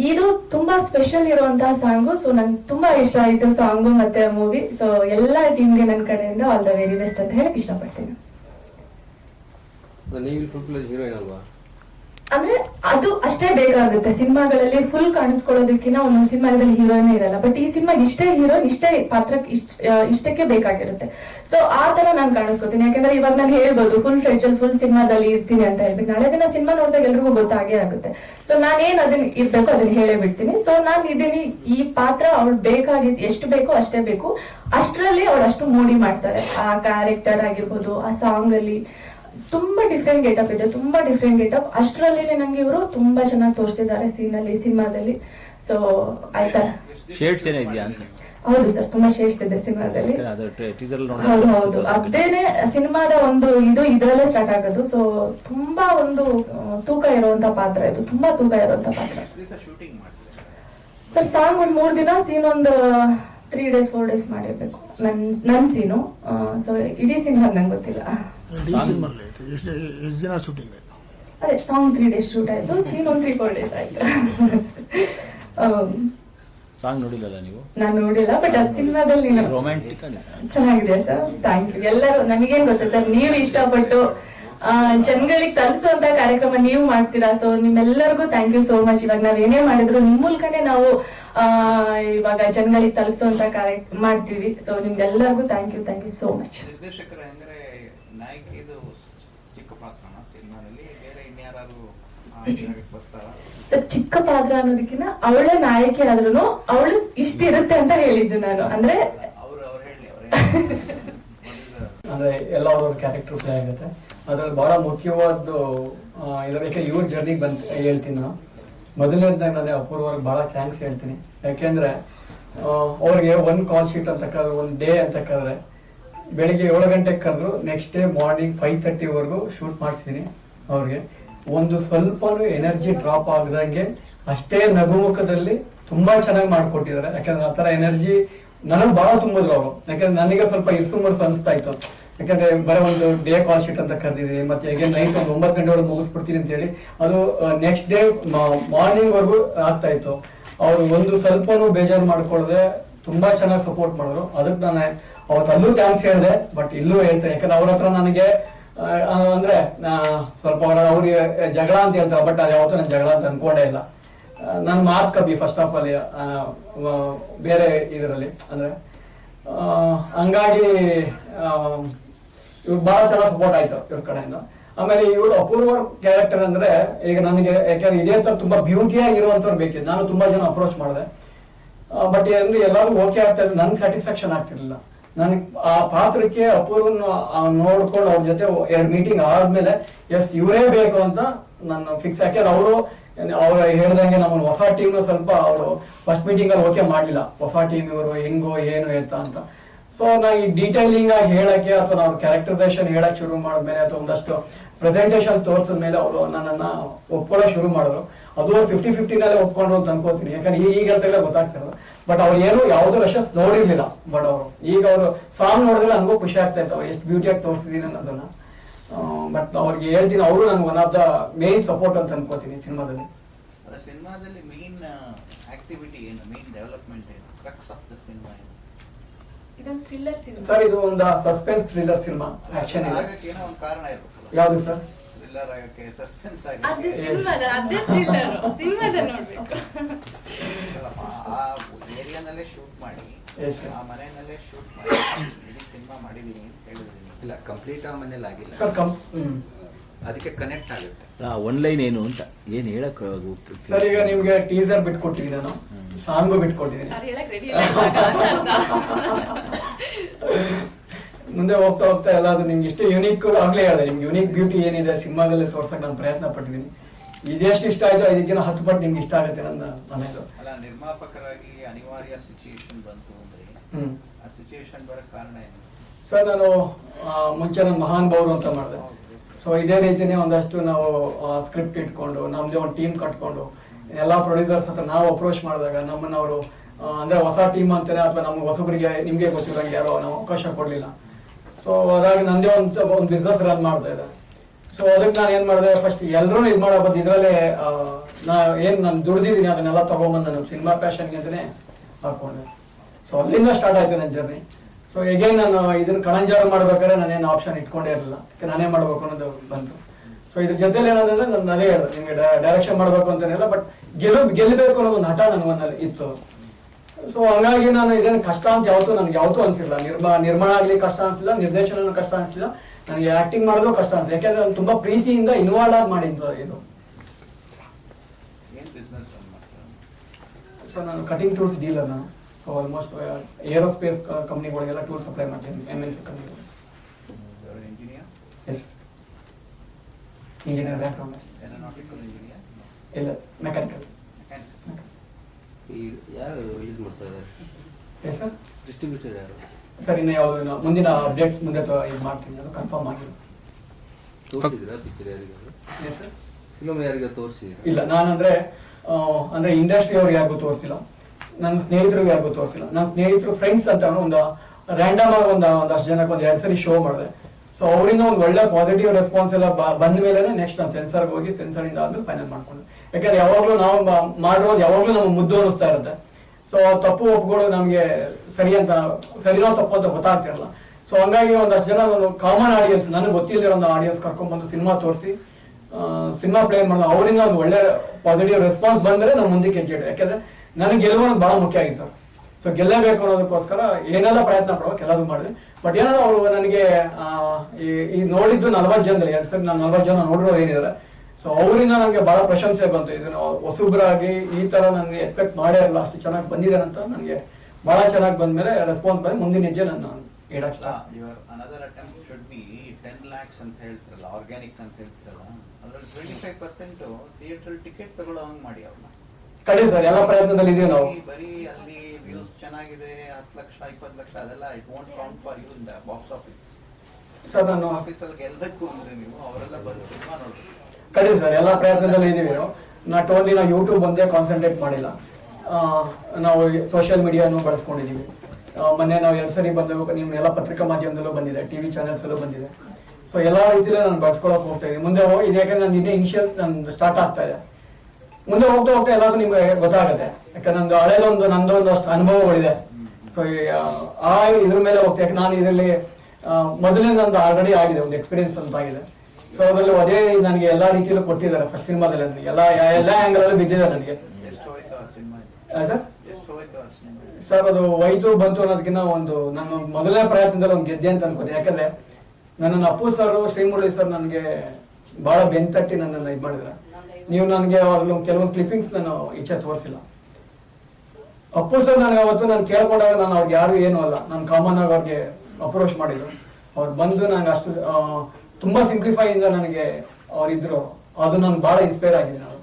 ಇದು ತುಂಬಾ ಸ್ಪೆಷಲ್ ಇರುವಂತಹ ಸಾಂಗು ಸೊ ನಂಗೆ ತುಂಬಾ ಇಷ್ಟ ಆಯ್ತು ಸಾಂಗು ಮತ್ತೆ ಮೂವಿ ಸೊ ಎಲ್ಲಾ ಟೀಮ್ಗೆ ನನ್ನ ಕಡೆಯಿಂದ ಆಲ್ ದ ವೆರಿ ಬೆಸ್ಟ್ ಅಂತ ಹೇಳಕ್ ಇಷ್ಟಪಡ್ತೀನಿ ನೀವು ಫುಲ್ ಪ್ಲೇಸ್ ಹೀರೋಯಿನ್ ಅಲ್ವಾ ಅಂದ್ರೆ ಅದು ಅಷ್ಟೇ ಬೇಕಾಗುತ್ತೆ ಸಿನಿಮಾಗಳಲ್ಲಿ ಫುಲ್ ಕಾಣಿಸ್ಕೊಳ್ಳೋದಕ್ಕಿಂತ ಒಂದೊಂದು ಸಿನಿಮಾದಲ್ಲಿ ಹೀರೋನೇ ಇರಲ್ಲ. ಬಟ್ ಈ ಸಿನಿಮಾಗೆ ಇಷ್ಟೇ ಹೀರೋ, ಇಷ್ಟೇ ಪಾತ್ರಕ್ಕೆ ಇಷ್ಟ ಇಷ್ಟಕ್ಕೆ ಬೇಕಾಗಿರುತ್ತೆ. ಸೊ ಆ ತರ ನಾನು ಕಾಣಿಸ್ಕೊತೀನಿ. ಯಾಕಂದ್ರೆ ಇವಾಗ ನಾನು ಹೇಳ್ಬೋದು ಫುಲ್ ಫ್ರೆಜ್ ಅಲ್ಲಿ ಫುಲ್ ಸಿನಿಮಾದಲ್ಲಿ ಇರ್ತೀನಿ ಅಂತ ಹೇಳ್ಬಿಟ್ಟು. ನಾಳೆ ದಿನ ಸಿನಿಮಾ ನೋಡಿದಾಗ ಎಲ್ರಿಗೂ ಗೊತ್ತಾಗೇ ಆಗುತ್ತೆ. ಸೊ ನಾನೇನ್ ಅದನ್ನ ಇರ್ಬೇಕು ಅದನ್ನ ಹೇಳೇ ಬಿಡ್ತೀನಿ ಸೊ ನಾನು ಇದೀನಿ, ಈ ಪಾತ್ರ ಅವಳು ಬೇಕಾಗಿದ್ದು ಎಷ್ಟು ಬೇಕೋ ಅಷ್ಟೇ ಬೇಕು. ಅಷ್ಟರಲ್ಲಿ ಅವಳು ಅಷ್ಟು ಮೂಡಿ ಮಾಡ್ತಾಳೆ. ಆ ಕ್ಯಾರೆಕ್ಟರ್ ಆಗಿರ್ಬೋದು, ಆ ಸಾಂಗ್ ಅಲ್ಲಿ ತುಂಬಾ ಡಿಫ್ರೆಂಟ್ ಗೆಟಪ್ ಇದೆ ತುಂಬಾ ಡಿಫ್ರೆಂಟ್ ಗೆಟಪ್ ಅಷ್ಟರಲ್ಲಿ ನಂಗೆ ಇವರು ತುಂಬಾ ಚೆನ್ನಾಗಿ ತೋರಿಸಿದ್ದಾರೆ ಸೀನ್ ಅಲ್ಲಿ ಸಿನಿಮಾದಲ್ಲಿ. ಸೊ ಆಯ್ತಾ? ಶೇಡ್ಸ್ ಏನೋ ಅಂತ? ಹೌದು ಸರ್ ತುಂಬಾ ಶೇಡ್ಸ್ ಇದೆ ಸಿನಿಮಾದಲ್ಲಿ. ಹೌದು ಹೌದು. ಅದೇನೆ ಸಿನಿಮಾದ ಒಂದು ಇದು ಇದರಲ್ಲೇ ಸ್ಟಾರ್ಟ್ ಆಗೋದು. ಸೊ ತುಂಬಾ ಒಂದು ತೂಕ ಇರುವಂತ ಪಾತ್ರ ಇದು. ತುಂಬಾ ತೂಕ ಇರುವಂತ ಪಾತ್ರ. ಸರ್ ಸಾಂಗ್ ಒಂದ್ ಮೂರ್ ದಿನ ಸೀನ್ ಒಂದು ತ್ರೀ ಡೇಸ್ ಫೋರ್ ಡೇಸ್ ಮಾಡಿರ್ಬೇಕು. ನನ್ ನನ್ ಸೀನು ಸೊ ಇಡೀ ಸಿನಿಮಾ ನಂಗೆ ಗೊತ್ತಿಲ್ಲ. ಡಿ ಸಿನಿಮಲ್ಲಿ ಆಯ್ತು. ಎಷ್ಟು ಎಷ್ಟು ದಿನ ಶೂಟಿಂಗ್ ಆಯ್ತು? ಅದೇ ಸಾಂಗ್ ತ್ರೀ ಡೇಸ್ ಶೂಟ್ ಆಯ್ತು. ಸೀನ್ ಒಂದ್ ತ್ರೀ ಫೋರ್ ಡೇಸ್ ಆಯ್ತು. ಸಾಂಗ್ ನೋಡಿಲ್ಲಲ್ಲ ನೀವು? ನಾನು ನೋಡಿಲ್ಲ ಬಟ್ ಅದು ಸಿನಿಮಾದಲ್ಲಿ ರೊಮ್ಯಾಂಟಿಕ್ ಚೆನ್ನಾಗಿದೆ ಸರ್ ಥ್ಯಾಂಕ್ ಯು ಎಲ್ಲರೂ ನಮಗೇನ್ ಗೊತ್ತಾ ಸರ್ ನೀವು ಇಷ್ಟಪಟ್ಟು ಜನಗಳಿಗೆ ತಲುಪಿಸುವಂತ ಕಾರ್ಯಕ್ರಮ ನೀವು ಮಾಡ್ತೀರಾ? ಸೊ ನಿಮ್ಮೆಲ್ಲರಿಗೂ ಥ್ಯಾಂಕ್ ಯು ಸೋ ಮಚ್ ಇವಾಗ ನಾವ್ ಏನೇ ಮಾಡಿದ್ರು ನಿಮ್ ಮೂಲಕನೇ ನಾವು ಇವಾಗ ಜನಗಳಿಗೆ ತಲುಪಿಸುವಂತ ಕಾರ್ಯ ಮಾಡ್ತೀವಿ. ಸೊ ನಿಮ್ಗೆಲ್ಲರಿಗೂ thank you thank you so much ನಿರ್ದೇಶಕರ ಅಂದ್ರೆ ನಾಯಕಿ ಇದು ಚಿಕ್ಕ ಪಾತ್ರನ ಸಿನಿಮಾದಲ್ಲಿ ಬೇರೆ ಇನ್ಯಾರು ಬರ್ತಾರ ಸರ್ ಚಿಕ್ಕ ಪಾತ್ರ ಅನ್ನೋದಕ್ಕಿಂತ ಅವಳೇ ನಾಯಕಿ ಆದ್ರೂ ಅವಳು ಇಷ್ಟಿರುತ್ತೆ ಅಂತ ಹೇಳಿದ್ದು ನಾನು. ಅಂದ್ರೆ ಅವ್ರು ಅವ್ರು ಅವ್ರು ಅಂದ್ರೆ ಎಲ್ಲ ಅವ್ರವ್ರ ಕ್ಯಾರೆಕ್ಟರ್ ಪ್ಲೇ ಆಗುತ್ತೆ. ಅದ್ರಲ್ಲಿ ಬಹಳ ಮುಖ್ಯವಾದ್ದು ಇದಕ್ಕೆ ಇವ್ರ ಜರ್ನಿಗೆ ಬಂತ ಹೇಳ್ತೀನಿ ನಾನು. ಮೊದಲನೇದಾಗ ನಾನು ಅಪೂರ್ವರ್ಗೆ ಬಹಳ ಥ್ಯಾಂಕ್ಸ್ ಹೇಳ್ತೀನಿ. ಯಾಕೆಂದ್ರೆ ಅವ್ರಿಗೆ ಒಂದು ಕಾಲ್ ಶೀಟ್ ಅಂತ ಕರೆದ್ರೆ ಒಂದು ಡೇ ಅಂತ ಕರೆದ್ರೆ ಬೆಳಿಗ್ಗೆ ಏಳು ಗಂಟೆಗೆ ಕರೆದ್ರು ನೆಕ್ಸ್ಟ್ ಡೇ ಮಾರ್ನಿಂಗ್ ಫೈವ್ ತರ್ಟಿವರೆಗೂ ಶೂಟ್ ಮಾಡ್ತೀನಿ ಅವ್ರಿಗೆ. ಒಂದು ಸ್ವಲ್ಪನೂ ಎನರ್ಜಿ ಡ್ರಾಪ್ ಆಗದಂಗೆ ಅಷ್ಟೇ ನಗುಮುಖದಲ್ಲಿ ತುಂಬಾ ಚೆನ್ನಾಗಿ ಮಾಡ್ಕೊಟ್ಟಿದ್ದಾರೆ. ಯಾಕಂದ್ರೆ ಆ ಥರ ಎನರ್ಜಿ ನನಗೆ ಬಹಳ ತುಂಬಿದ್ರು ಅವರು. ಯಾಕಂದ್ರೆ ನನಗೆ ಸ್ವಲ್ಪ ಇರ್ಸುಮರ್ಸು ಅನಿಸ್ತಾ ಇತ್ತು. ಯಾಕಂದ್ರೆ ಬರೋ ಒಂದು ಡೇ ಕಾಲ್ ಶೀಟ್ ಅಂತ ಕರೆದಿದ್ದೀನಿ. ಮತ್ತೆ ಹೇಗೆ ನೈಟ್ ಒಂದು ಒಂಬತ್ತು ಗಂಟೆ ಒಳಗೆ ಮುಗಿಸ್ಬಿಡ್ತೀನಿ ಅಂತ ಹೇಳಿ ಅದು ನೆಕ್ಸ್ಟ್ ಡೇ ಮಾರ್ನಿಂಗ್ ವರೆಗೂ ಆಗ್ತಾ ಇತ್ತು. ಅವ್ರು ಒಂದು ಸ್ವಲ್ಪನೂ ಬೇಜಾರು ಮಾಡ್ಕೊಳ್ಳದೆ ತುಂಬಾ ಚೆನ್ನಾಗಿ ಸಪೋರ್ಟ್ ಮಾಡಿದ್ರು. ಅದಕ್ಕೆ ನಾನು ಅವತ್ತು ಅಲ್ಲೂ ಥ್ಯಾಂಕ್ಸ್ ಹೇಳಿದೆ ಬಟ್ ಇಲ್ಲೂ ಹೇಳ್ತೇನೆ ಯಾಕಂದ್ರೆ ಅವ್ರ ಹತ್ರ ನನಗೆ ಅಂದ್ರೆ ಸ್ವಲ್ಪ ಅವ್ರ ಅವ್ರಿಗೆ ಜಗಳ ಅಂತ ಹೇಳ್ತಾರೆ ಬಟ್ ಅದು ಯಾವತ್ತೂ ನಾನು ಜಗಳ ಅಂತ ಅನ್ಕೊಂಡೇ ಇಲ್ಲ. ನನ್ನ ಮಾತು ಕಬ್ಬಿ ಫಸ್ಟ್ ಆಫ್ ಆಲ್ ಬೇರೆ ಇದರಲ್ಲಿ, ಅಂದ್ರೆ ಹಂಗಾಗಿ ಇವ್ರು ಬಹಳ ಚೆನ್ನಾಗಿ ಸಪೋರ್ಟ್ ಆಯ್ತು ಇವ್ರ ಕಡೆಯಿಂದ. ಆಮೇಲೆ ಇವರು ಅಪೂರ್ವ ಕ್ಯಾರೆಕ್ಟರ್ ಅಂದ್ರೆ, ಈಗ ನನಗೆ, ಯಾಕೆಂದ್ರೆ ಇದೇ ತರ ತುಂಬಾ ಬ್ಯೂಟಿಯಾಗಿ ಇರುವಂತವ್ರು ಬೇಕಿತ್ತು. ನಾನು ತುಂಬಾ ಜನ ಅಪ್ರೋಚ್ ಮಾಡಿದೆ. ಬಟ್ ಅಂದ್ರೆ ಎಲ್ಲರೂ ಓಕೆ ಆಗ್ತಾ ನನ್ಗೆ ಸ್ಯಾಟಿಸ್ಫ್ಯಾಕ್ಷನ್ ಆಗ್ತಿರ್ಲಿಲ್ಲ. ನನಗೆ ಆ ಪಾತ್ರಕ್ಕೆ ಅಪೂರ್ವನ ನೋಡ್ಕೊಂಡು ಅವ್ರ ಜೊತೆ ಎರಡು ಮೀಟಿಂಗ್ ಆದ್ಮೇಲೆ, ಎಸ್, ಇವರೇ ಬೇಕು ಅಂತ ನಾನು ಫಿಕ್ಸ್ ಯಾಕೆಂದ್ರೆ ಅವರು, ಅವ್ರು ಹೇಳ್ದಂಗೆ ನಮ್ಮನ್ನು ಹೊಸ ಟೀಮ್ ಸ್ವಲ್ಪ ಅವರು ಫಸ್ಟ್ ಮೀಟಿಂಗ್ ಅಲ್ಲಿ ಓಕೆ ಮಾಡ್ಲಿಲ್ಲ. ಹೊಸ ಟೀಮ್ ಇವರು, ಹೆಂಗೋ, ಏನು ಎತ್ತ ಅಂತ. ಸೊ ನಾ ಈ ಡೀಟೈಲಿಂಗ್ ಆಗಿ ಹೇಳಕ್ಕೆ ಅಥವಾ ನಾವು ಕ್ಯಾರೆಕ್ಟರೈಸೇಷನ್ ಹೇಳಕ್ ಶುರು ಮಾಡಿದ್ಮೇಲೆ ಅಥವಾ ಒಂದಷ್ಟು ಪ್ರೆಸೆಂಟೇಷನ್ ತೋರಿಸಿದ ಮೇಲೆ ಅವರು ನನ್ನನ್ನ ಒಪ್ಕೊಳ್ಳೋಕೆ ಶುರು ಮಾಡಿದ್ರು. ಅದು ಫಿಫ್ಟಿ ಫಿಫ್ಟಿನಲ್ಲೇ ಒಪ್ಕೊಂಡ್ರು ಅಂತ ಅನ್ಕೋತೀನಿ. ಯಾಕಂದ್ರೆ ಈಗ ಹೇಳ್ತಾಗ ಗೊತ್ತಾಗ್ತಿರೋದು. ಬಟ್ ಅವ್ರು ಏನು ಯಾವುದೋ ರಶಸ್ ನೋಡಿರ್ಲಿಲ್ಲ. ಬಟ್ ಅವರು ಈಗ ಅವರು ಸಾಂಗ್ ನೋಡಿದ್ರೆ ನನಗೂ ಖುಷಿ ಆಗ್ತಾ ಇತ್ತು. ಅವ್ರು ಎಷ್ಟು ಬ್ಯೂಟಿಯಾಗಿ ತೋರಿಸಿದೀನಿ ಅನ್ನೋದನ್ನ. ಬಟ್ ಅವ್ರಿಗೆ ಹೇಳ್ತೀನಿ. ಅವರು ನನ್ಗೆ one of the main support ಅಂತ ಅನ್ಕೋತೀನಿ ಸಿನಿಮಾದಲ್ಲಿ. ಸಿನಿಮಾದಲ್ಲಿ ಮೇನ್ ಆಕ್ಟಿವಿಟಿ ಏನು? ಮೇನ್ ಡೆವಲಪ್ಮೆಂಟ್ ಏನು? ಕ್ರಕ್ಸ್ ಆಫ್ ದ ಸಿನಿಮಾ ಏನು? ಇದೊಂದು ಥ್ರಿಲ್ಲರ್ ಸರ್ ಇದು ಒಂದು ಸಸ್ಪೆನ್ಸ್ ಥ್ರಿಲ್ಲರ್ ಸಿನಿಮಾ ಆಕ್ಷನ್ ಇದೆ. ಆಗಕ್ಕೆ ಏನೋ ಒಂದು ಕಾರಣ ಇರ್ಬೇಕಲ್ಲ ಯಾವ್ದು ಸರ್ ಥ್ರಿಲ್ಲರ್ ಆಗಕ್ಕೆ ಸಸ್ಪೆನ್ಸ್ ಅದೇ ಆಗಕ್ಕೆ ಸಿನಿಮಾದ ಅದೇ ಥ್ರಿಲ್ಲರ್ ಸಿನಿಮಾದ ನೋಡ್ಬೇಕು. ಆ ಏರಿಯಾನಲ್ಲೇ ಶೂಟ್ ಮಾಡಿ ಆ ಮನೆಯಲ್ಲೇ ಶೂಟ್ ಮಾಡಿ ಇಡೀ ಸಿನಿಮಾ ಮಾಡಿದೀನಿ ಅಂತ ಹೇಳಿದ್ರಿ. ಇಲ್ಲ ಕಂಪ್ಲೀಟ್ ಆ ಮನೇಲಿ ಆಗಿಲ್ಲ. ಸರ್ ಕಂ ಅದಕ್ಕೆ ಕನೆಕ್ಟ್ ಆಗುತ್ತೆ. ಒನ್ ಲೈನ್ ಏನು ಅಂತ. ಏನು ಹೇಳಕ್ ಸರ್ ಈಗ ನಿಮ್ಗೆ ಟೀಸರ್ ಬಿಟ್ಕೊಟ್ಟಿದ್ದೀನಿ ನಾನು. ಸಾಂಗು ಬಿಟ್ಕೊಟ್ಟಿದ್ದೀನಿ ಅದು ಹೇಳಕ್ ರೆಡಿ ಇಲ್ಲ ಇವಾಗ. ಅಂತ ಮುಂದೆ ಹೋಗ್ತಾ ಹೋಗ್ತಾ ಎಲ್ಲಾದ್ರೂ ನಿಮ್ಗೆ ಇಷ್ಟೇ ಯುನೀಕ್ ಆಗ್ಲೇ ಹೇಳಿದೆ ನಿಮ್ಗೆ ಯುನೀಕ್ ಬ್ಯೂಟಿ ಏನಿದೆ ಸಿನಿಮಾದಲ್ಲಿ ತೋರ್ಸಕ್ ನಾನು ಪ್ರಯತ್ನ ಪಟ್ಟಿದ್ದೀನಿ. ಇದೆಷ್ಟು ಇಷ್ಟ ಆಯ್ತು ಇದಕ್ಕಿನ ಹತ್ತು ಪಟ್ಟು ನಿಮ್ಗೆ ಇಷ್ಟ ಆಗುತ್ತೆ ನನ್ನ ಮನೇಲು. ಅಲ್ಲ ನಿರ್ಮಾಪಕರಾಗಿ ಅನಿವಾರ್ಯ ಸಿಚುಯೇಷನ್ ಬಂತು ಅಂದ್ರೆ ಹ್ಮ್. ಆ ಸಿಚುಯೇಷನ್ ಬರಕ್ ಕಾರಣ ಏನು? ಸರ್ ನಾನು ಆ, ಮುಂಚೆ ನಾನು ಮಹಾನ್ ಬೌರು ಅಂತ ಮಾಡಿದೆ. ಸೊ ಇದೇ ರೀತಿನೇ ಒಂದಷ್ಟು ನಾವು ಸ್ಕ್ರಿಪ್ಟ್ ಇಟ್ಕೊಂಡು, ನಮ್ದೇ ಒಂದು ಟೀಮ್ ಕಟ್ಕೊಂಡು, ಎಲ್ಲ ಪ್ರೊಡ್ಯೂಸರ್ಸ್ ಹತ್ರ ನಾವು ಅಪ್ರೋಚ್ ಮಾಡಿದಾಗ ನಮ್ಮನ್ನ ಅವರು ಅಂದ್ರೆ ಹೊಸ ಟೀಮ್ ಅಂತಾನೆ ಅಥವಾ ನಮ್ಮ ಹೊಸಬರಿಗೆ ನಿಮ್ಗೆ ಗೊತ್ತಿರೋಂಗೆ ಯಾರೋ ನಾವು ಅವಕಾಶ ಕೊಡಲಿಲ್ಲ. ಸೊ ಅದಾಗಿ ನಂದೇ ಒಂದು ಒಂದು ಬಿಸ್ನೆಸ್ ರನ್ ಮಾಡ್ತಾ ಇದ್ದೆ. ಸೊ ಅದಕ್ಕೆ ನಾನು ಏನ್ ಮಾಡಿದೆ? ಫಸ್ಟ್ ಎಲ್ಲರೂ ಇದು ಮಾಡೋ ಬಂದು ಇದರಲ್ಲೇ ನಾ ಏನ್ ನಾನು ದುಡ್ದಿದ್ದೀನಿ, ಅದನ್ನೆಲ್ಲ ತಗೊಂಬಂದು ನಾನು ಸಿನಿಮಾ ಪ್ಯಾಷನ್ಗೆ ಅಂತಾನೆ ಹಾಕೊಂಡೆ. ಸೊ ಅಲ್ಲಿಂದ ಸ್ಟಾರ್ಟ್ ಆಯ್ತು ನನ್ನ ಜರ್ನಿ ಸೊ ಎಗೇನ್ ನಾನು ಇದನ್ನ ಕಣಂಜಾರ ಮಾಡ್ಬೇಕಾದ್ರೆ ನಾನೇನು ಆಪ್ಷನ್ ಇಟ್ಕೊಂಡೇ ಇರಲಿಲ್ಲ. ಯಾಕೆ ನಾನೇ ಮಾಡ್ಬೇಕು ಅನ್ನೋದು ಬಂತು. ಸೊ ಇದ್ರ ಜೊತೆಲಿ ಏನಂದ್ರೆ ನಾನು ಅದೇ ಹೇಳಿದೆ ನಿಮಗೆ ಡೈರೆಕ್ಷನ್ ಮಾಡಬೇಕು ಅಂತೇನಿಲ್ಲ ಬಟ್ ಗೆಲ್ ಗೆಲ್ಲಬೇಕು ಅನ್ನೋ ಒಂದು ಹಠ ನನಗೊಂದು ಇತ್ತು. ಸೊ ಹಂಗಾಗಿ ನಾನು ಇದೇನು ಕಷ್ಟ ಅಂತ ಯಾವತ್ತೂ ನನಗೆ ಯಾವತ್ತೂ ಅನ್ಸಿಲ್ಲ. ನಿರ್ಮಾ ನಿರ್ಮಾಣ ಆಗಲಿ ಕಷ್ಟ ಅನ್ಸಿಲ್ಲ ನಿರ್ದೇಶನ ಕಷ್ಟ ಅನ್ಸಿಲ್ಲ. ನನಗೆ ಆಕ್ಟಿಂಗ್ ಮಾಡೋದು ಕಷ್ಟ ಅನ್ಸಿಲ್ಲ. ಯಾಕೆಂದ್ರೆ ನಾನು ತುಂಬಾ ಪ್ರೀತಿಯಿಂದ ಇನ್ವಾಲ್ವ್ ಆಗಿ ಮಾಡಿದ್ದು ಇದು. ಸೊ ನಾನು ಕಟಿಂಗ್ ಟೂಲ್ಸ್ ಡೀಲರ್ ನಾನು. ಸೊ ಆಲ್ಮೋಸ್ಟ್ ಏರೋಸ್ಪೇಸ್ ಕಂಪ್ನಿಗಳಿಗೆಲ್ಲ ಟೂಲ್ ಸಪ್ಲೈ ಮಾಡ್ತೀನಿ ಎಂ ಎಲ್ ಸಿ ಕಂಪ್ನಿಗಳು ಇಂಜಿನಿಯರ್ ಎಸ್ ಇಂಜಿನಿಯರ್ ಬ್ಯಾಕ್ಗ್ರೌಂಡ್ ಇಲ್ಲ ಮೆಕ್ಯಾನಿಕಲ್ ಯಾರು ರಿಲೀಸ್ ಮಾಡ್ತಾ ಇದ್ದಾರೆ? ಎಸ್ ಸರ್ ಡಿಸ್ಟ್ರಿಬ್ಯೂಟರ್ ಯಾರು? ಸರ್ ಇನ್ನು ಯಾವ ಮುಂದಿನ ಅಪ್ಡೇಟ್ಸ್ ಮುಂದೆ ತೊ- ಇದು ಮಾಡ್ತೀನಿ ಅದು ಕನ್ಫರ್ಮ್ ಆಗಿಲ್ಲ. ತೋರಿಸಿದಿರಾ ಪಿಕ್ಚರ್ ಯಾರಿಗಾದ್ರು? ಎಸ್ ಸರ್ ಫಿಲಮ್ ಯಾರಿಗ ತೋರಿಸಿ ಇಲ್ಲ ನಾನಂದ್ರೆ ಅಂದ್ರೆ ಇಂಡಸ್ಟ್ರಿ ಅವ್ರಿಗೆ ಯಾರಿಗೂ ತೋರಿಸಿಲ್ಲ. ನನ್ನ ಸ್ನೇಹಿತರಿಗೆ ಯಾರಿಗೂ ತೋರಿಸಿಲ್ಲ. ನನ್ನ ಸ್ನೇಹಿತರು ಫ್ರೆಂಡ್ಸ್ ಅಂತ ಒಂದು ರ್ಯಾಂಡಮ್ ಆಗಿ ಒಂದು ಒಂದಷ್ಟು ಜನಕ್ಕೆ ಒಂದು ಎರಡು ಸರಿ ಶೋ ಮಾಡಿದೆ. ಸೊ ಅವರಿಂದ ಒಂದು ಒಳ್ಳೆ ಪಾಸಿಟಿವ್ ರೆಸ್ಪಾನ್ಸ್ ಎಲ್ಲ ಬಂದ ಮೇಲೆ ನೆಕ್ಸ್ಟ್ ನಾನು ಸೆನ್ಸರ್ಗೆ ಹೋಗಿ ಸೆನ್ಸರ್ ಇಂದ ಆದ್ಮೇಲೆ ಫೈನಲ್ ಮಾಡ್ಕೊಂಡೆ. ಯಾಕಂದ್ರೆ ಯಾವಾಗಲೂ ನಾವು ಮಾಡಿರೋದು ಯಾವಾಗಲೂ ನಮ್ಗೆ ಮುದ್ದು ಅನಿಸ್ತಾ ಇರುತ್ತೆ. ಸೊ ತಪ್ಪು ಒಪ್ಗಳು ನಮಗೆ ಸರಿ ಅಂತ ಸರಿನೋ ತಪ್ಪು ಅಂತ ಗೊತ್ತಾಗ್ತಿರಲ್ಲ. ಸೊ ಹಂಗಾಗಿ ಒಂದಷ್ಟು ಜನ ಒಂದು ಕಾಮನ್ ಆಡಿಯನ್ಸ್ ನನಗೆ ಗೊತ್ತಿಲ್ಲದಿರೋ ಒಂದು ಆಡಿಯನ್ಸ್ ಕರ್ಕೊಂಡ್ಬಂದು ಸಿನಿಮಾ ತೋರಿಸಿ ಸಿನಿಮಾ ಪ್ಲೇ ಮಾಡೋದು ಅವರಿಂದ ಒಂದು ಒಳ್ಳೆ ಪಾಸಿಟಿವ್ ರೆಸ್ಪಾನ್ಸ್ ಬಂದರೆ ನಾವು ಮುಂದಕ್ಕೆ ಇಡೋದು. ಯಾಕಂದ್ರೆ ನನಗೆ ಗೆಲುವು ಬಹಳ ಮುಖ್ಯ ಆಗಿದೆ ಸರ್. ಸೊ ಗೆಲ್ಲಬೇಕು ಅನ್ನೋದಕ್ಕೋಸ್ಕರ ಏನೆಲ್ಲ ಪ್ರಯತ್ನ ಪಡೋ ಕೆಲವು ಮಾಡಿದೆ ಬಟ್ ಏನೋ ಅವರು ನನಗೆ ಈ- ನೋಡಿದ್ದು ನಲ್ವತ್ತು ಜನದಲ್ಲಿ ಎರಡು ಸರಿ ನಾನು ನಲ್ವತ್ತು ಜನ ನೋಡಿರೋ ಏನಿದ್ದಾರೆ ಸೊ ಅವರಿಂದ ನನಗೆ ಬಹಳ ಪ್ರಶಂಸೆ ಬಂತು. ಇದನ್ನು ಹೊಸಬ್ರಾಗಿ ಈ ತರ ನನಗೆ ಎಕ್ಸ್ಪೆಕ್ಟ್ ಮಾಡೇ ಇರಲ್ಲ, ಅಷ್ಟು ಚೆನ್ನಾಗಿ ಬಂದಿದ್ದಾರೆ ಅಂತ ನನಗೆ ಬಹಳ ಚೆನ್ನಾಗಿ ಬಂದ್ಮೇಲೆ ರೆಸ್ಪಾನ್ಸ್ ಬಂದು. ಮುಂದಿನ ಹೆಜ್ಜೆ ನಾನು ಶುಡ್ ಬಿ ಟೆನ್ ಲ್ಯಾಕ್ಸ್ ಅಂತ ಹೇಳ್ತಿರಲ್ಲ ಆರ್ಗ್ಯಾನಿಕ್ ಅಂತ ಹೇಳ್ತಿರಲ್ಲ. ಅದ್ರಲ್ಲಿ twenty five percent theatre ticket ತಗೊಳ್ಳೋ ಹಂಗೆ ಮಾಡಿ ಅವ್ರನ್ನ. ಕಡಿ ಸರ್ ಎಲ್ಲ ಪ್ರಯತ್ನದಲ್ಲಿ ಇದೆಯಾ ನಾವು. ಬರೀ- ಅಲ್ಲಿ ವ್ಯೂಸ್ ಚೆನ್ನಾಗಿದೆ ಹತ್ತು ಲಕ್ಷ ಇಪ್ಪತ್ತು ಲಕ್ಷ ಅದೆಲ್ಲ it won't count for you in the box office sir ನಾನು ಆಫೀಸಲ್ಲಿ ಗೆಲ್ಬೇಕು ಅಂದ್ರೆ ನೀವು ಅವರೆಲ್ಲ ಬಂದು ಸಿನಿಮಾ ನೋಡಿ ಕಡಿ ಸರ್ ಎಲ್ಲ ಪ್ರಯತ್ನದಲ್ಲಿ ಇದೀವಿ ನಾವು. ನಾ ಓನ್ಲಿ ನಾವು ಯೂಟ್ಯೂಬ್ ಒಂದೇ ಕಾನ್ಸಂಟ್ರೇಟ್ ಮಾಡಿಲ್ಲ. ನಾವು ಸೋಷಿಯಲ್ ಮೀಡಿಯಾನು ಬಳಸ್ಕೊಂಡಿದೀವಿ. ಆ, ಮೊನ್ನೆ ನಾವು ಎರಡು ಸರಿ ಬಂದಾಗ ನಿಮ್ಮ ಎಲ್ಲ ಪತ್ರಿಕಾ ಮಾಧ್ಯಮದಲ್ಲೂ ಬಂದಿದೆ ಟಿವಿ ಚಾನೆಲ್ಸ್ ಅಲ್ಲೂ ಬಂದಿದೆ. ಸೊ ಎಲ್ಲ ರೀತಿಯಲ್ಲೂ ನಾನು ಬಳಸ್ಕೊಳಕ್ ಹೋಗ್ತಾ ಇದ್ದೀನಿ ಮುಂದೆ ಇದು ಯಾಕಂದ್ರೆ ನಾನು ಇನ್ನೇ ಇನಿಷಿಯಲ್ ನಂದು ಸ್ಟಾರ್ಟ್ ಆಗ್ತಾ ಇದೆ. ಮುಂದೆ ಹೋಗ್ತಾ ಹೋಗ್ತಾ ಎಲ್ಲಾದ್ರೂ ನಿಮ್ಗೆ ಗೊತ್ತಾಗುತ್ತೆ. ಯಾಕಂದ್ರೆ ನಂದು ಹಳೇದೊಂದು, ನಂದೊಂದು ಅಷ್ಟು ಅನುಭವಗಳಿದೆ. ಸೊ ಆ ಇದ್ರ ಮೇಲೆ ಹೋಗ್ತಾ ಯಾಕೆ ನಾನು ಇದರಲ್ಲಿ ಮೊದಲೇ ನಂದು ಆಲ್ರೆಡಿ ಆಗಿದೆ, ಒಂದು ಎಕ್ಸ್ಪೀರಿಯನ್ಸ್ ಅಂತ ಆಗಿದೆ. ಸೊ ಅದರಲ್ಲಿ ಅದೇ ನನಗೆ ಎಲ್ಲಾ ರೀತಿಯಲ್ಲೂ ಕೊಟ್ಟಿದ್ದಾರೆ ಫಸ್ಟ್ ಸಿನಿಮಾದಲ್ಲಿ ನನಗೆ ಎಲ್ಲ ಎಲ್ಲ ಆಂಗಲ್ ಅಲ್ಲೂ ಬಿದ್ದಿದೆ ನನಗೆ. ಸರ್ ಸರ್ ಅದು ವೈತು ಬಂತು ಅನ್ನೋದಕ್ಕಿಂತ ಒಂದು ನನ್ನ ಮೊದಲನೇ ಪ್ರಯತ್ನದಲ್ಲಿ ಒಂದು ಗೆದ್ದೆ ಅಂತ ಅನ್ಕೋತೀನಿ ಯಾಕಂದ್ರೆ ನನ್ನನ್ನು ಅಪ್ಪು ಸರ್ ಶ್ರೀಮುರಳಿ ಸರ್ ನನಗೆ ಬಹಳ ಬೆಂತಟ್ಟಿ ನನ್ನನ್ನು ಇದು ಮಾಡಿದ್ರೆ ನೀವು ನನಗೆ ಅವಾಗಲೂ ಕೆಲವೊಂದು ಕ್ಲಿಪ್ಪಿಂಗ್ಸ್ ನಾನು ಈಚೆ ತೋರಿಸಿಲ್ಲ. ಅಪ್ಪು ಸರ್ ನನಗೆ ಅವತ್ತು ನಾನು ಕೇಳ್ಕೊಂಡಾಗ ನಾನು ಅವ್ರಿಗೆ ಯಾರು ಏನು ಅಲ್ಲ. ನಾನು ಕಾಮನ್ ಆಗಿ ಅವ್ರಿಗೆ ಅಪ್ರೋಚ್ ಮಾಡಿದ್ರು ಅವ್ರು ಬಂದು ನಂಗೆ ಅಷ್ಟು ತುಂಬ ಸಿಂಪ್ಲಿಫೈಯಿಂದ ನನಗೆ ಅವರಿದ್ರು. ಅದು ನನ್ಗೆ ಭಾಳ ಇನ್ಸ್ಪೈರ್ ಆಗಿದೆ ನಾನು.